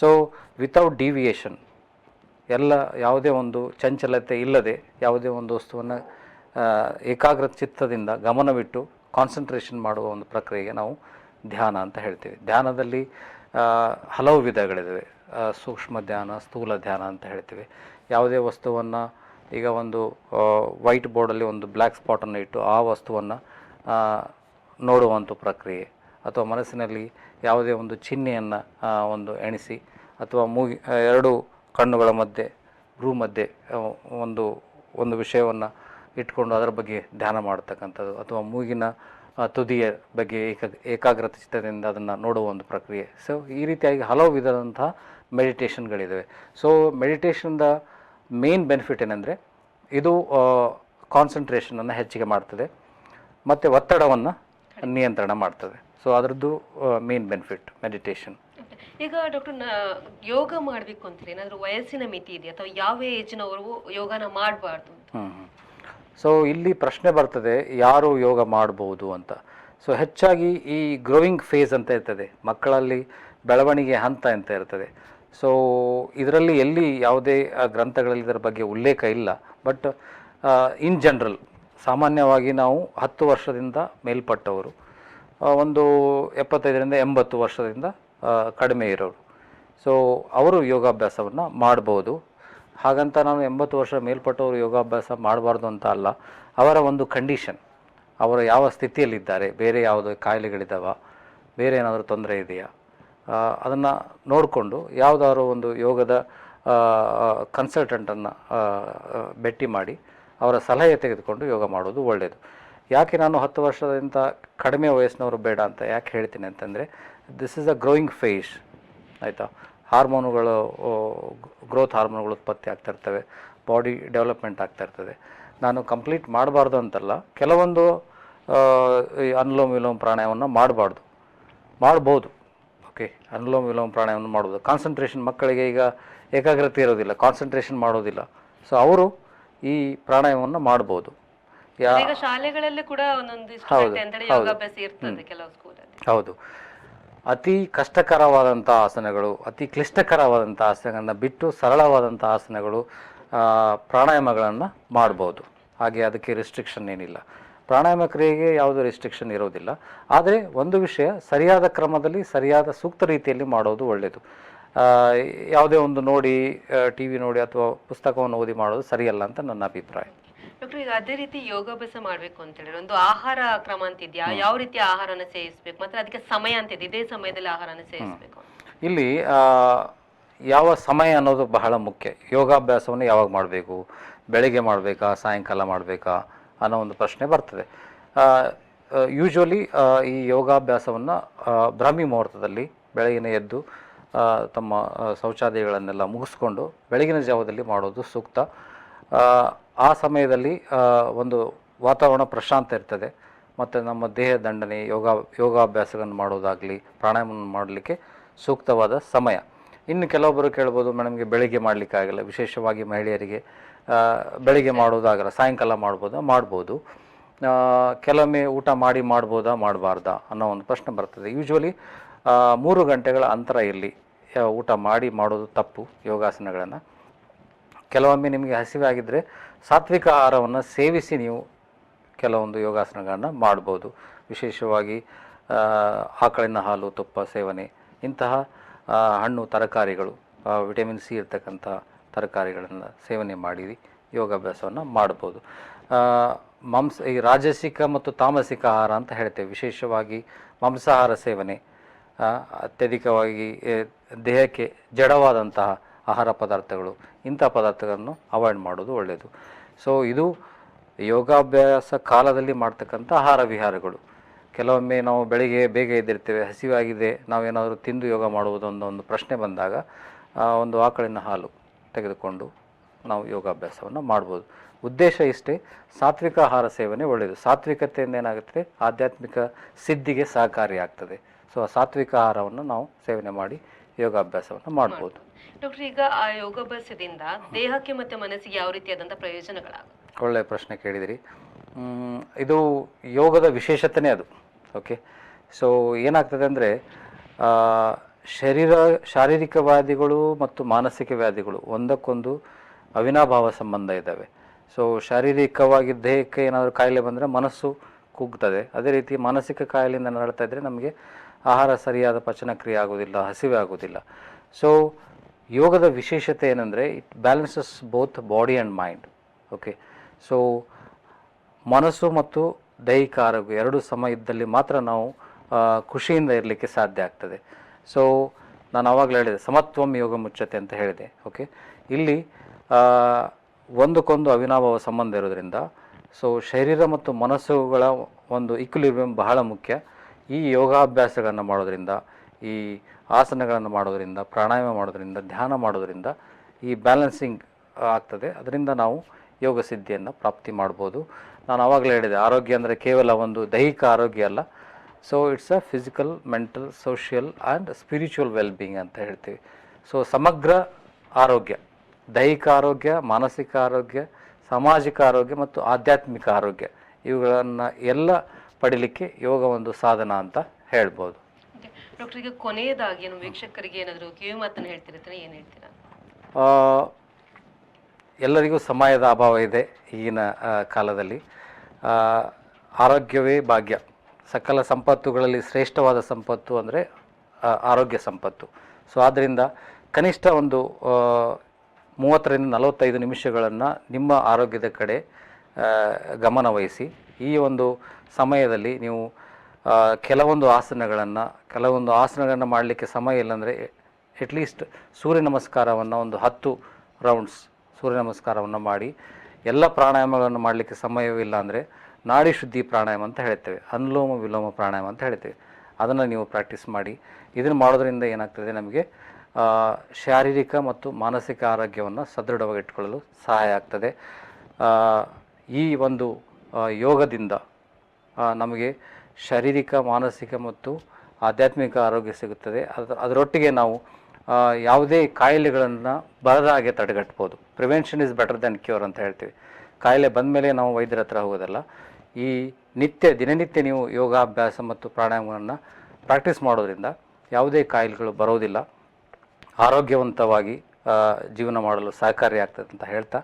ಸೊ ವಿತೌಟ್ ಡಿವಿಯೇಷನ್ ಎಲ್ಲ ಯಾವುದೇ ಒಂದು ಚಂಚಲತೆ ಇಲ್ಲದೆ ಯಾವುದೇ ಒಂದು ವಸ್ತುವನ್ನು ಏಕಾಗ್ರ ಚಿತ್ತದಿಂದ ಗಮನವಿಟ್ಟು ಕಾನ್ಸಂಟ್ರೇಷನ್ ಮಾಡುವ ಒಂದು ಪ್ರಕ್ರಿಯೆಗೆ ನಾವು ಧ್ಯಾನ ಅಂತ ಹೇಳ್ತೀವಿ. ಧ್ಯಾನದಲ್ಲಿ ಹಲವು ವಿಧಗಳಿದ್ದಾವೆ ಸೂಕ್ಷ್ಮ ಧ್ಯಾನ, ಸ್ಥೂಲ ಧ್ಯಾನ ಅಂತ ಹೇಳ್ತೀವಿ. ಯಾವುದೇ ವಸ್ತುವನ್ನು ಈಗ ಒಂದು ವೈಟ್ ಬೋರ್ಡಲ್ಲಿ ಒಂದು ಬ್ಲ್ಯಾಕ್ ಸ್ಪಾಟನ್ನು ಇಟ್ಟು ಆ ವಸ್ತುವನ್ನು ನೋಡುವಂಥ ಪ್ರಕ್ರಿಯೆ. ಅಥವಾ ಮನಸ್ಸಿನಲ್ಲಿ ಯಾವುದೇ ಒಂದು ಚಿಹ್ನೆಯನ್ನು ಒಂದು ಎಣಿಸಿ ಅಥವಾ ಮೂಗಿ ಎರಡು ಕಣ್ಣುಗಳ ಮಧ್ಯೆ, ಭ್ರೂ ಮಧ್ಯೆ ಒಂದು ಒಂದು ವಿಷಯವನ್ನು ಇಟ್ಕೊಂಡು ಅದರ ಬಗ್ಗೆ ಧ್ಯಾನ ಮಾಡತಕ್ಕಂಥದ್ದು ಅಥವಾ ಮೂಗಿನ ತುದಿಯ ಬಗ್ಗೆ ಏಕ, ಏಕಾಗ್ರತೆ ಚಿತ್ತದಿಂದ ಅದನ್ನು ನೋಡುವ ಒಂದು ಪ್ರಕ್ರಿಯೆ. ಸೊ ಈ ರೀತಿಯಾಗಿ ಹಲವು ವಿಧದಂತಹ ಮೆಡಿಟೇಷನ್ಗಳಿದ್ದಾವೆ ಸೊ ಮೆಡಿಟೇಷನ್ದ ಮೇನ್ ಬೆನಿಫಿಟ್ ಏನಂದರೆ, ಇದು ಕಾನ್ಸಂಟ್ರೇಷನನ್ನು ಹೆಚ್ಚಿಗೆ ಮಾಡ್ತದೆ, ಮತ್ತು ಒತ್ತಡವನ್ನು ನಿಯಂತ್ರಣ ಮಾಡ್ತದೆ. ಸೊ ಅದರದ್ದು ಮೇನ್ ಬೆನಿಫಿಟ್ ಮೆಡಿಟೇಷನ್. ಈಗ ಡಾಕ್ಟರ್ ಯೋಗ ಮಾಡಬೇಕು ಅಂತ ಏನಾದರೂ ವಯಸ್ಸಿನ ಮಿತಿ ಇದೆಯಾ? ಅಥವಾ ಯಾವ ಏಜ್ನವರು ಯೋಗನ ಮಾಡಬಾರ್ದು ಸೊ ಇಲ್ಲಿ ಪ್ರಶ್ನೆ ಬರ್ತದೆ, ಯಾರು ಯೋಗ ಮಾಡ್ಬೋದು ಅಂತ. ಸೊ ಹೆಚ್ಚಾಗಿ ಈ ಗ್ರೋಯಿಂಗ್ ಫೇಸ್ ಅಂತ ಇರ್ತದೆ. ಮಕ್ಕಳಲ್ಲಿ ಬೆಳವಣಿಗೆ ಹಂತ ಅಂತ ಇರ್ತದೆ. ಸೊ ಇದರಲ್ಲಿ ಎಲ್ಲಿ ಯಾವುದೇ ಗ್ರಂಥಗಳಲ್ಲಿ ಇದರ ಬಗ್ಗೆ ಉಲ್ಲೇಖ ಇಲ್ಲ. ಬಟ್ ಇನ್ ಜನರಲ್ ಸಾಮಾನ್ಯವಾಗಿ ನಾವು ಹತ್ತು ವರ್ಷದಿಂದ ಮೇಲ್ಪಟ್ಟವರು. ಒಂದು ಎಪ್ಪತ್ತೈದರಿಂದ ಎಂಬತ್ತು ವರ್ಷದಿಂದ ಕಡಿಮೆ ಇರೋರು. ಸೊ ಅವರು ಯೋಗಾಭ್ಯಾಸವನ್ನು ಮಾಡ್ಬೋದು. ಹಾಗಂತ ನಾನು ಎಂಬತ್ತು ವರ್ಷ ಮೇಲ್ಪಟ್ಟವರು ಯೋಗಾಭ್ಯಾಸ ಮಾಡಬಾರ್ದು ಅಂತ ಅಲ್ಲ, ಅವರ ಒಂದು ಕಂಡೀಷನ್ ಅವರು ಯಾವ ಸ್ಥಿತಿಯಲ್ಲಿದ್ದಾರೆ, ಬೇರೆ ಯಾವುದೋ ಕಾಯಿಲೆಗಳಿದ್ದಾವ ಬೇರೆ ಏನಾದರೂ ತೊಂದರೆ ಇದೆಯಾ ಅದನ್ನು ನೋಡಿಕೊಂಡು ಯಾವುದಾದ್ರು ಒಂದು ಯೋಗದ ಕನ್ಸಲ್ಟೆಂಟನ್ನು ಭೇಟಿ ಮಾಡಿ ಅವರ ಸಲಹೆ ತೆಗೆದುಕೊಂಡು ಯೋಗ ಮಾಡೋದು ಒಳ್ಳೆಯದು ಯಾಕೆ ನಾನು ಹತ್ತು ವರ್ಷದಿಂದ ಕಡಿಮೆ ವಯಸ್ಸಿನವರು ಬೇಡ ಅಂತ ಯಾಕೆ ಹೇಳ್ತೀನಿ ಅಂತಂದರೆ this is a growing phase ಆಯಿತಾ? ಹಾರ್ಮೋನುಗಳು ಗ್ರೋತ್ ಹಾರ್ಮೋನುಗಳು ಉತ್ಪತ್ತಿ ಆಗ್ತಾ ಇರ್ತವೆ ಬಾಡಿ ಡೆವಲಪ್ಮೆಂಟ್ ಆಗ್ತಾ ಇರ್ತದೆ. ನಾನು ಕಂಪ್ಲೀಟ್ ಮಾಡಬಾರ್ದು ಅಂತಲ್ಲ ಕೆಲವೊಂದು ಈ ಅನುಲೋಮ ವಿಲೋಮ ಪ್ರಾಣಾಯಾಮವನ್ನು ಮಾಡಬಾರ್ದು. ಮಾಡ್ಬೋದು ಓಕೆ ಅನುಲೋಮ ವಿಲೋಮ ಪ್ರಾಣಾಯಾಮವನ್ನು ಮಾಡ್ಬೋದು. ಕಾನ್ಸಂಟ್ರೇಷನ್ ಮಕ್ಕಳಿಗೆ ಈಗ ಏಕಾಗ್ರತೆ ಇರೋದಿಲ್ಲ ಕಾನ್ಸಂಟ್ರೇಷನ್ ಮಾಡೋದಿಲ್ಲ. ಸೊ ಅವರು ಈ ಪ್ರಾಣಾಯಾಮವನ್ನು ಮಾಡ್ಬೋದು. ಶಾಲೆಗಳಲ್ಲಿ ಕೂಡ ಹೌದು, ಹೌದು. ಅತಿ ಕಷ್ಟಕರವಾದಂಥ ಆಸನಗಳು, ಅತಿ ಕ್ಲಿಷ್ಟಕರವಾದಂಥ ಆಸನಗಳನ್ನ ಬಿಟ್ಟು ಸರಳವಾದಂಥ ಆಸನಗಳು ಪ್ರಾಣಾಯಾಮಗಳನ್ನು ಮಾಡ್ಬೋದು. ಹಾಗೆ ಅದಕ್ಕೆ ರಿಸ್ಟ್ರಿಕ್ಷನ್ ಏನಿಲ್ಲ. ಪ್ರಾಣಾಯಾಮ ಕ್ರಿಯೆಗೆ ಯಾವುದೇ ರಿಸ್ಟ್ರಿಕ್ಷನ್ ಇರೋದಿಲ್ಲ. ಆದರೆ ಒಂದು ವಿಷಯ, ಸರಿಯಾದ ಕ್ರಮದಲ್ಲಿ, ಸರಿಯಾದ ಸೂಕ್ತ ರೀತಿಯಲ್ಲಿ ಮಾಡೋದು ಒಳ್ಳೆಯದು ಯಾವುದೇ ಒಂದು ನೋಡಿ ಟಿ ವಿ ನೋಡಿ ಅಥವಾ ಪುಸ್ತಕವನ್ನು ಓದಿ ಮಾಡೋದು ಸರಿಯಲ್ಲ ಅಂತ ನನ್ನ ಅಭಿಪ್ರಾಯ. ಡಾಕ್ಟರ್ ಈಗ ಅದೇ ರೀತಿ ಯೋಗಾಭ್ಯಾಸ ಮಾಡ್ಬೇಕು ಅಂತ ಹೇಳಿದ್ರೆ ಒಂದು ಆಹಾರ ಕ್ರಮ ಅಂತ ಇದೆಯಾ ಯಾವ ರೀತಿ ಆಹಾರನ ಸೇವಿಸ್ಬೇಕು? ಮತ್ತೆ ಅದಕ್ಕೆ ಸಮಯ ಅಂತ ಇದೆ. ಇದೇ ಸಮಯದಲ್ಲಿ ಆಹಾರನ ಸೇವಿಸ್ಬೇಕು ಇಲ್ಲಿ ಯಾವ ಸಮಯ ಅನ್ನೋದು ಬಹಳ ಮುಖ್ಯ. ಯೋಗಾಭ್ಯಾಸವನ್ನು ಯಾವಾಗ ಮಾಡಬೇಕು? ಬೆಳಿಗ್ಗೆ ಮಾಡಬೇಕಾ? ಸಾಯಂಕಾಲ ಮಾಡಬೇಕಾ? ಅನ್ನೋ ಒಂದು ಪ್ರಶ್ನೆ ಬರ್ತದೆ. ಯೂಶ್ವಲಿ ಈ ಯೋಗಾಭ್ಯಾಸವನ್ನು ಬ್ರಾಹ್ಮಿ ಮುಹೂರ್ತದಲ್ಲಿ ಬೆಳಗಿನ ಎದ್ದು ತಮ್ಮ ಶೌಚಾಲಯಗಳನ್ನೆಲ್ಲ ಮುಗಿಸ್ಕೊಂಡು ಬೆಳಗಿನ ಜಾವದಲ್ಲಿ ಮಾಡೋದು ಸೂಕ್ತ. ಆ, ಸಮಯದಲ್ಲಿ ಒಂದು ವಾತಾವರಣ ಪ್ರಶಾಂತ ಇರ್ತದೆ. ಮತ್ತು ನಮ್ಮ ದೇಹ ದಂಡನೆ ಯೋಗ ಯೋಗಾಭ್ಯಾಸಗಳನ್ನು ಮಾಡೋದಾಗಲಿ ಪ್ರಾಣಾಯಾಮವನ್ನು ಮಾಡಲಿಕ್ಕೆ ಸೂಕ್ತವಾದ ಸಮಯ. ಇನ್ನು ಕೆಲವೊಬ್ಬರು ಕೇಳ್ಬೋದು ಮೇಡಮ್ಗೆ ಬೆಳಿಗ್ಗೆ ಮಾಡಲಿಕ್ಕೆ ಆಗಲ್ಲ. ವಿಶೇಷವಾಗಿ ಮಹಿಳೆಯರಿಗೆ ಬೆಳಿಗ್ಗೆ ಮಾಡೋದಾಗಲ್ಲ ಸಾಯಂಕಾಲ ಮಾಡ್ಬೋದಾ? ಮಾಡ್ಬೋದು. ಕೆಲವೊಮ್ಮೆ ಊಟ ಮಾಡಿ ಮಾಡ್ಬೋದಾ ಮಾಡಬಾರ್ದಾ ಅನ್ನೋ ಒಂದು ಪ್ರಶ್ನೆ ಬರ್ತದೆ. ಯೂಶ್ವಲಿ ಮೂರು ಗಂಟೆಗಳ ಅಂತರ ಇರಲಿ. ಊಟ ಮಾಡಿ ಮಾಡೋದು ತಪ್ಪು ಯೋಗಾಸನಗಳನ್ನು. ಕೆಲವೊಮ್ಮೆ ನಿಮಗೆ ಹಸಿವೆ ಆಗಿದ್ದರೆ ಸಾತ್ವಿಕ ಆಹಾರವನ್ನು ಸೇವಿಸಿ ನೀವು ಕೆಲವೊಂದು ಯೋಗಾಸನಗಳನ್ನು ಮಾಡ್ಬೋದು. ವಿಶೇಷವಾಗಿ ಆಕಳಿನ ಹಾಲು, ತುಪ್ಪ, ಸೇವನೆ ಇಂತಹ ಹಣ್ಣು, ತರಕಾರಿಗಳು ವಿಟಮಿನ್ ಸಿ ಇರ್ತಕ್ಕಂಥ ತರಕಾರಿಗಳನ್ನು ಸೇವನೆ ಮಾಡಿ ಯೋಗಾಭ್ಯಾಸವನ್ನು ಮಾಡ್ಬೋದು. ಮಾಂಸ, ಈ ರಾಜಸಿಕ ಮತ್ತು ತಾಮಸಿಕ ಆಹಾರ ಅಂತ ಹೇಳ್ತೇವೆ. ವಿಶೇಷವಾಗಿ ಮಾಂಸಾಹಾರ ಸೇವನೆ ಅತ್ಯಧಿಕವಾಗಿ ದೇಹಕ್ಕೆ ಜಡವಾದಂತಹ ಆಹಾರ ಪದಾರ್ಥಗಳು, ಇಂಥ ಪದಾರ್ಥಗಳನ್ನು ಅವಾಯ್ಡ್ ಮಾಡೋದು ಒಳ್ಳೆಯದು ಸೊ ಇದು ಯೋಗಾಭ್ಯಾಸ ಕಾಲದಲ್ಲಿ ಮಾಡ್ತಕ್ಕಂಥ ಆಹಾರ ವಿಹಾರಗಳು. ಕೆಲವೊಮ್ಮೆ ನಾವು ಬೆಳಿಗ್ಗೆ ಬೇಗ ಎದ್ದಿರ್ತೇವೆ, ಹಸಿವಾಗಿದೆ, ನಾವೇನಾದರೂ ತಿಂದು ಯೋಗ ಮಾಡುವುದು ಅನ್ನೋ ಒಂದು ಪ್ರಶ್ನೆ ಬಂದಾಗ ಒಂದು ಆಕಳಿನ ಹಾಲು ತೆಗೆದುಕೊಂಡು ನಾವು ಯೋಗಾಭ್ಯಾಸವನ್ನು ಮಾಡ್ಬೋದು. ಉದ್ದೇಶ ಇಷ್ಟೇ, ಸಾತ್ವಿಕ ಆಹಾರ ಸೇವನೆ ಒಳ್ಳೆಯದು ಸಾತ್ವಿಕತೆಯಿಂದ ಏನಾಗುತ್ತೆ ಆಧ್ಯಾತ್ಮಿಕ ಸಿದ್ಧಿಗೆ ಸಹಕಾರಿಯಾಗ್ತದೆ. ಸೊ ಆ ಸಾತ್ವಿಕ ಆಹಾರವನ್ನು ನಾವು ಸೇವನೆ ಮಾಡಿ ಯೋಗಾಭ್ಯಾಸವನ್ನು ಮಾಡ್ಬೋದು. ಡಾಕ್ಟರ್ ಈಗ ಆ ಯೋಗಾಭ್ಯಾಸದಿಂದ ದೇಹಕ್ಕೆ ಮತ್ತೆ ಮನಸ್ಸಿಗೆ ಯಾವ ರೀತಿಯಾದಂಥ ಪ್ರಯೋಜನಗಳಾಗುತ್ತೆ? ಒಳ್ಳೆಯ ಪ್ರಶ್ನೆ ಕೇಳಿದಿರಿ. ಇದು ಯೋಗದ ವಿಶೇಷತೆನೇ ಅದು ಓಕೆ? ಸೊ ಏನಾಗ್ತದೆ ಅಂದರೆ ಶರೀರ ಶಾರೀರಿಕ ವ್ಯಾಧಿಗಳು ಮತ್ತು ಮಾನಸಿಕ ವ್ಯಾಧಿಗಳು ಒಂದಕ್ಕೊಂದು ಅವಿನಾಭಾವ ಸಂಬಂಧ ಇದ್ದಾವೆ. ಸೊ ಶಾರೀರಿಕವಾಗಿ ದೇಹಕ್ಕೆ ಏನಾದರೂ ಕಾಯಿಲೆ ಬಂದರೆ ಮನಸ್ಸು ಕುಗ್ತದೆ. ಅದೇ ರೀತಿ ಮಾನಸಿಕ ಕಾಯಿಲೆಯಿಂದ ನರಳ್ತಾ ಇದ್ದರೆ ನಮಗೆ ಆಹಾರ ಸರಿಯಾದ ಪಚನ ಕ್ರಿಯೆ ಆಗೋದಿಲ್ಲ ಹಸಿವೆ ಆಗೋದಿಲ್ಲ ಸೊ ಯೋಗದ ವಿಶೇಷತೆ ಏನಂದರೆ it balances both body and mind okay so ಮನಸ್ಸು ಮತ್ತು ದೈಹಿಕ ಆರೋಗ್ಯ ಎರಡು ಸಮ ಇದ್ದಲ್ಲಿ ಮಾತ್ರ ನಾವು ಖುಷಿಯಿಂದ ಇರಲಿಕ್ಕೆ ಸಾಧ್ಯ ಆಗ್ತದೆ. ಸೊ ನಾನು ಆವಾಗಲೇ ಹೇಳಿದೆ, ಸಮತ್ವಂ ಯೋಗ ಮುಚ್ಚತೆ ಅಂತ ಹೇಳಿದೆ ಓಕೆ ಇಲ್ಲಿ ಒಂದಕ್ಕೊಂದು ಅವಿನಾಭಾವ ಸಂಬಂಧ ಇರೋದ್ರಿಂದ ಸೊ ಶರೀರ ಮತ್ತು ಮನಸ್ಸುಗಳ ಒಂದು ಇಕ್ವಿಲಿಬ್ರಿಯಂ ಬಹಳ ಮುಖ್ಯ. ಈ ಯೋಗಾಭ್ಯಾಸಗಳನ್ನು ಮಾಡೋದರಿಂದ, ಈ ಆಸನಗಳನ್ನು ಮಾಡೋದರಿಂದ, ಪ್ರಾಣಾಯಾಮ ಮಾಡೋದರಿಂದ, ಧ್ಯಾನ ಮಾಡೋದರಿಂದ ಈ ಬ್ಯಾಲೆನ್ಸಿಂಗ್ ಆಗ್ತದೆ. ಅದರಿಂದ ನಾವು ಯೋಗ ಸಿದ್ಧಿಯನ್ನು ಪ್ರಾಪ್ತಿ ಮಾಡ್ಬೋದು. ನಾನು ಆವಾಗಲೇ ಹೇಳಿದೆ, ಆರೋಗ್ಯ ಅಂದರೆ ಕೇವಲ ಒಂದು ದೈಹಿಕ ಆರೋಗ್ಯ ಅಲ್ಲ. So it's a physical mental social and spiritual wellbeing ಅಂತ ಹೇಳ್ತೀವಿ. ಸೊ ಸಮಗ್ರ ಆರೋಗ್ಯ, ದೈಹಿಕ ಆರೋಗ್ಯ, ಮಾನಸಿಕ ಆರೋಗ್ಯ, ಸಾಮಾಜಿಕ ಆರೋಗ್ಯ ಮತ್ತು ಆಧ್ಯಾತ್ಮಿಕ ಆರೋಗ್ಯ, ಇವುಗಳನ್ನು ಎಲ್ಲ ಪಡಿಲಿಕ್ಕೆ ಯೋಗ ಒಂದು ಸಾಧನ ಅಂತ ಹೇಳ್ಬೋದು. ಡಾಕ್ಟರ್ ಈಗ ಕೊನೆಯದಾಗಿ ವೀಕ್ಷಕರಿಗೆ ಏನಾದರೂ ಕಿವಿ ಮಾತನ್ನು ಹೇಳ್ತಿರ್ತಾರೆ ಏನು ಹೇಳ್ತೀರಾ? ಎಲ್ಲರಿಗೂ ಸಮಯದ ಅಭಾವ ಇದೆ ಈಗಿನ ಕಾಲದಲ್ಲಿ. ಆರೋಗ್ಯವೇ ಭಾಗ್ಯ. ಸಕಲ ಸಂಪತ್ತುಗಳಲ್ಲಿ ಶ್ರೇಷ್ಠವಾದ ಸಂಪತ್ತು ಅಂದರೆ ಆರೋಗ್ಯ ಸಂಪತ್ತು. ಸೊ ಆದ್ದರಿಂದ ಕನಿಷ್ಠ ಒಂದು ಮೂವತ್ತರಿಂದ ನಲವತ್ತೈದು ನಿಮಿಷಗಳನ್ನು ನಿಮ್ಮ ಆರೋಗ್ಯದ ಕಡೆ ಗಮನವಹಿಸಿ. ಗಮನ ವಹಿಸಿ ಈ ಒಂದು ಸಮಯದಲ್ಲಿ ನೀವು ಕೆಲವೊಂದು ಆಸನಗಳನ್ನು ಕೆಲವೊಂದು ಆಸನಗಳನ್ನು ಮಾಡಲಿಕ್ಕೆ ಸಮಯ ಇಲ್ಲಾಂದರೆ ಅಟ್ಲೀಸ್ಟ್ ಸೂರ್ಯ ನಮಸ್ಕಾರವನ್ನು ಒಂದು ಹತ್ತು ರೌಂಡ್ಸ್ ಸೂರ್ಯ ನಮಸ್ಕಾರವನ್ನು ಮಾಡಿ, ಎಲ್ಲ ಪ್ರಾಣಾಯಾಮಗಳನ್ನು ಮಾಡಲಿಕ್ಕೆ ಸಮಯವಿಲ್ಲ ಅಂದರೆ ನಾಡಿ ಶುದ್ಧಿ ಪ್ರಾಣಾಯಾಮ ಅಂತ ಹೇಳ್ತೇವೆ, ಅನುಲೋಮ ವಿಲೋಮ ಪ್ರಾಣಾಯಾಮ ಅಂತ ಹೇಳ್ತೇವೆ. ಅದನ್ನು ನೀವು ಪ್ರಾಕ್ಟೀಸ್ ಮಾಡಿ, ಇದನ್ನು ಮಾಡೋದರಿಂದ ಏನಾಗ್ತದೆ ನಮಗೆ ಶಾರೀರಿಕ ಮತ್ತು ಮಾನಸಿಕ ಆರೋಗ್ಯವನ್ನು ಸದೃಢವಾಗಿ ಇಟ್ಕೊಳ್ಳಲು ಸಹಾಯ ಆಗ್ತದೆ. ಈ ಒಂದು ಯೋಗದಿಂದ ನಮಗೆ ಶಾರೀರಿಕ, ಮಾನಸಿಕ ಮತ್ತು ಆಧ್ಯಾತ್ಮಿಕ ಆರೋಗ್ಯ ಸಿಗುತ್ತದೆ. ಅದು, ಅದರೊಟ್ಟಿಗೆ ನಾವು ಯಾವುದೇ ಕಾಯಿಲೆಗಳನ್ನು ಬರದ ಹಾಗೆ ತಡೆಗಟ್ಬೋದು. Prevention is better than cure ಅಂತ ಹೇಳ್ತೀವಿ. ಕಾಯಿಲೆ ಬಂದ ಮೇಲೆ ನಾವು ವೈದ್ಯರ ಹತ್ರ ಹೋಗೋದಲ್ಲ, ಈ ನಿತ್ಯ, ದಿನನಿತ್ಯ ನೀವು ಯೋಗಾಭ್ಯಾಸ ಮತ್ತು ಪ್ರಾಣಾಯಾಮಗಳನ್ನು ಪ್ರಾಕ್ಟೀಸ್ ಮಾಡೋದ್ರಿಂದ ಯಾವುದೇ ಕಾಯಿಲೆಗಳು ಬರೋದಿಲ್ಲ. ಆರೋಗ್ಯವಂತವಾಗಿ ಜೀವನ ಮಾಡಲು ಸಹಕಾರಿಯಾಗ್ತದೆ ಅಂತ ಹೇಳ್ತಾ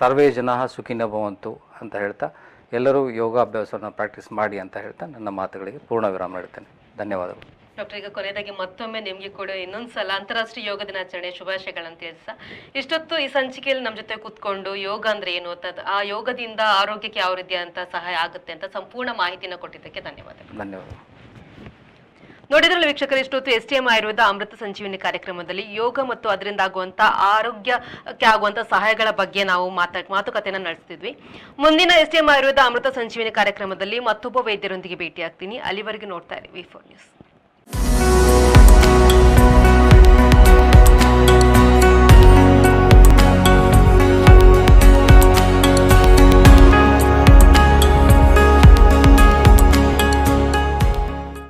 ಸರ್ವೇ ಜನ ಸುಖಿನ ಭವಂತು ಅಂತ ಹೇಳ್ತಾ ಎಲ್ಲರೂ ಯೋಗಾಭ್ಯಾಸವನ್ನು ಪ್ರಾಕ್ಟೀಸ್ ಮಾಡಿ ಅಂತ ಹೇಳ್ತಾ ನನ್ನ ಮಾತುಗಳಿಗೆ ಪೂರ್ಣ ವಿರಾಮ ನೀಡ್ತೇನೆ ಧನ್ಯವಾದಗಳು. ಡಾಕ್ಟರ್ ಈಗ ಕೊನೆಯದಾಗಿ ಮತ್ತೊಮ್ಮೆ ನಿಮಗೆ ಕೂಡ ಇನ್ನೊಂದು ಸಲ ಅಂತಾರಾಷ್ಟ್ರೀಯ ಯೋಗ ದಿನಾಚರಣೆ ಶುಭಾಶಯಗಳಂತ ತಿಳಿಸ ಇಷ್ಟೊತ್ತು ಈ ಸಂಚಿಕೆಯಲ್ಲಿ ನಮ್ಮ ಜೊತೆ ಕೂತ್ಕೊಂಡು ಯೋಗ ಅಂದ್ರೆ ಏನು ಅಂತ ಆ ಯೋಗದಿಂದ ಆರೋಗ್ಯಕ್ಕೆ ಯಾವ ರೀತಿಯ ಅಂತ ಸಹಾಯ ಆಗುತ್ತೆ ಅಂತ ಸಂಪೂರ್ಣ ಮಾಹಿತಿನ ಕೊಟ್ಟಿದ್ದಕ್ಕೆ ಧನ್ಯವಾದಗಳು. ಧನ್ಯವಾದಗಳು. ನೋಡಿದ್ರಲ್ಲ ವೀಕ್ಷಕರು ಇಷ್ಟೊತ್ತು S T M Ayurveda Amrita Sanjeevini ಕಾರ್ಯಕ್ರಮದಲ್ಲಿ ಯೋಗ ಮತ್ತು ಅದರಿಂದ ಆಗುವಂತ ಆರೋಗ್ಯಕ್ಕೆ ಆಗುವಂತ ಸಹಾಯಗಳ ಬಗ್ಗೆ ನಾವು ಮಾತಾ, ಮಾತುಕತೆಯನ್ನು ನಡೆಸ್ತಿದ್ವಿ. ಮುಂದಿನ S T M Ayurveda Amrita Sanjeevini ಕಾರ್ಯಕ್ರಮದಲ್ಲಿ ಮತ್ತೊಬ್ಬ ವೈದ್ಯರೊಂದಿಗೆ ಭೇಟಿಯಾಗ್ತೀನಿ. ಅಲ್ಲಿವರೆಗೂ ನೋಡ್ತಾ ಇರಿ ವಿ ಫೋರ್ ನ್ಯೂಸ್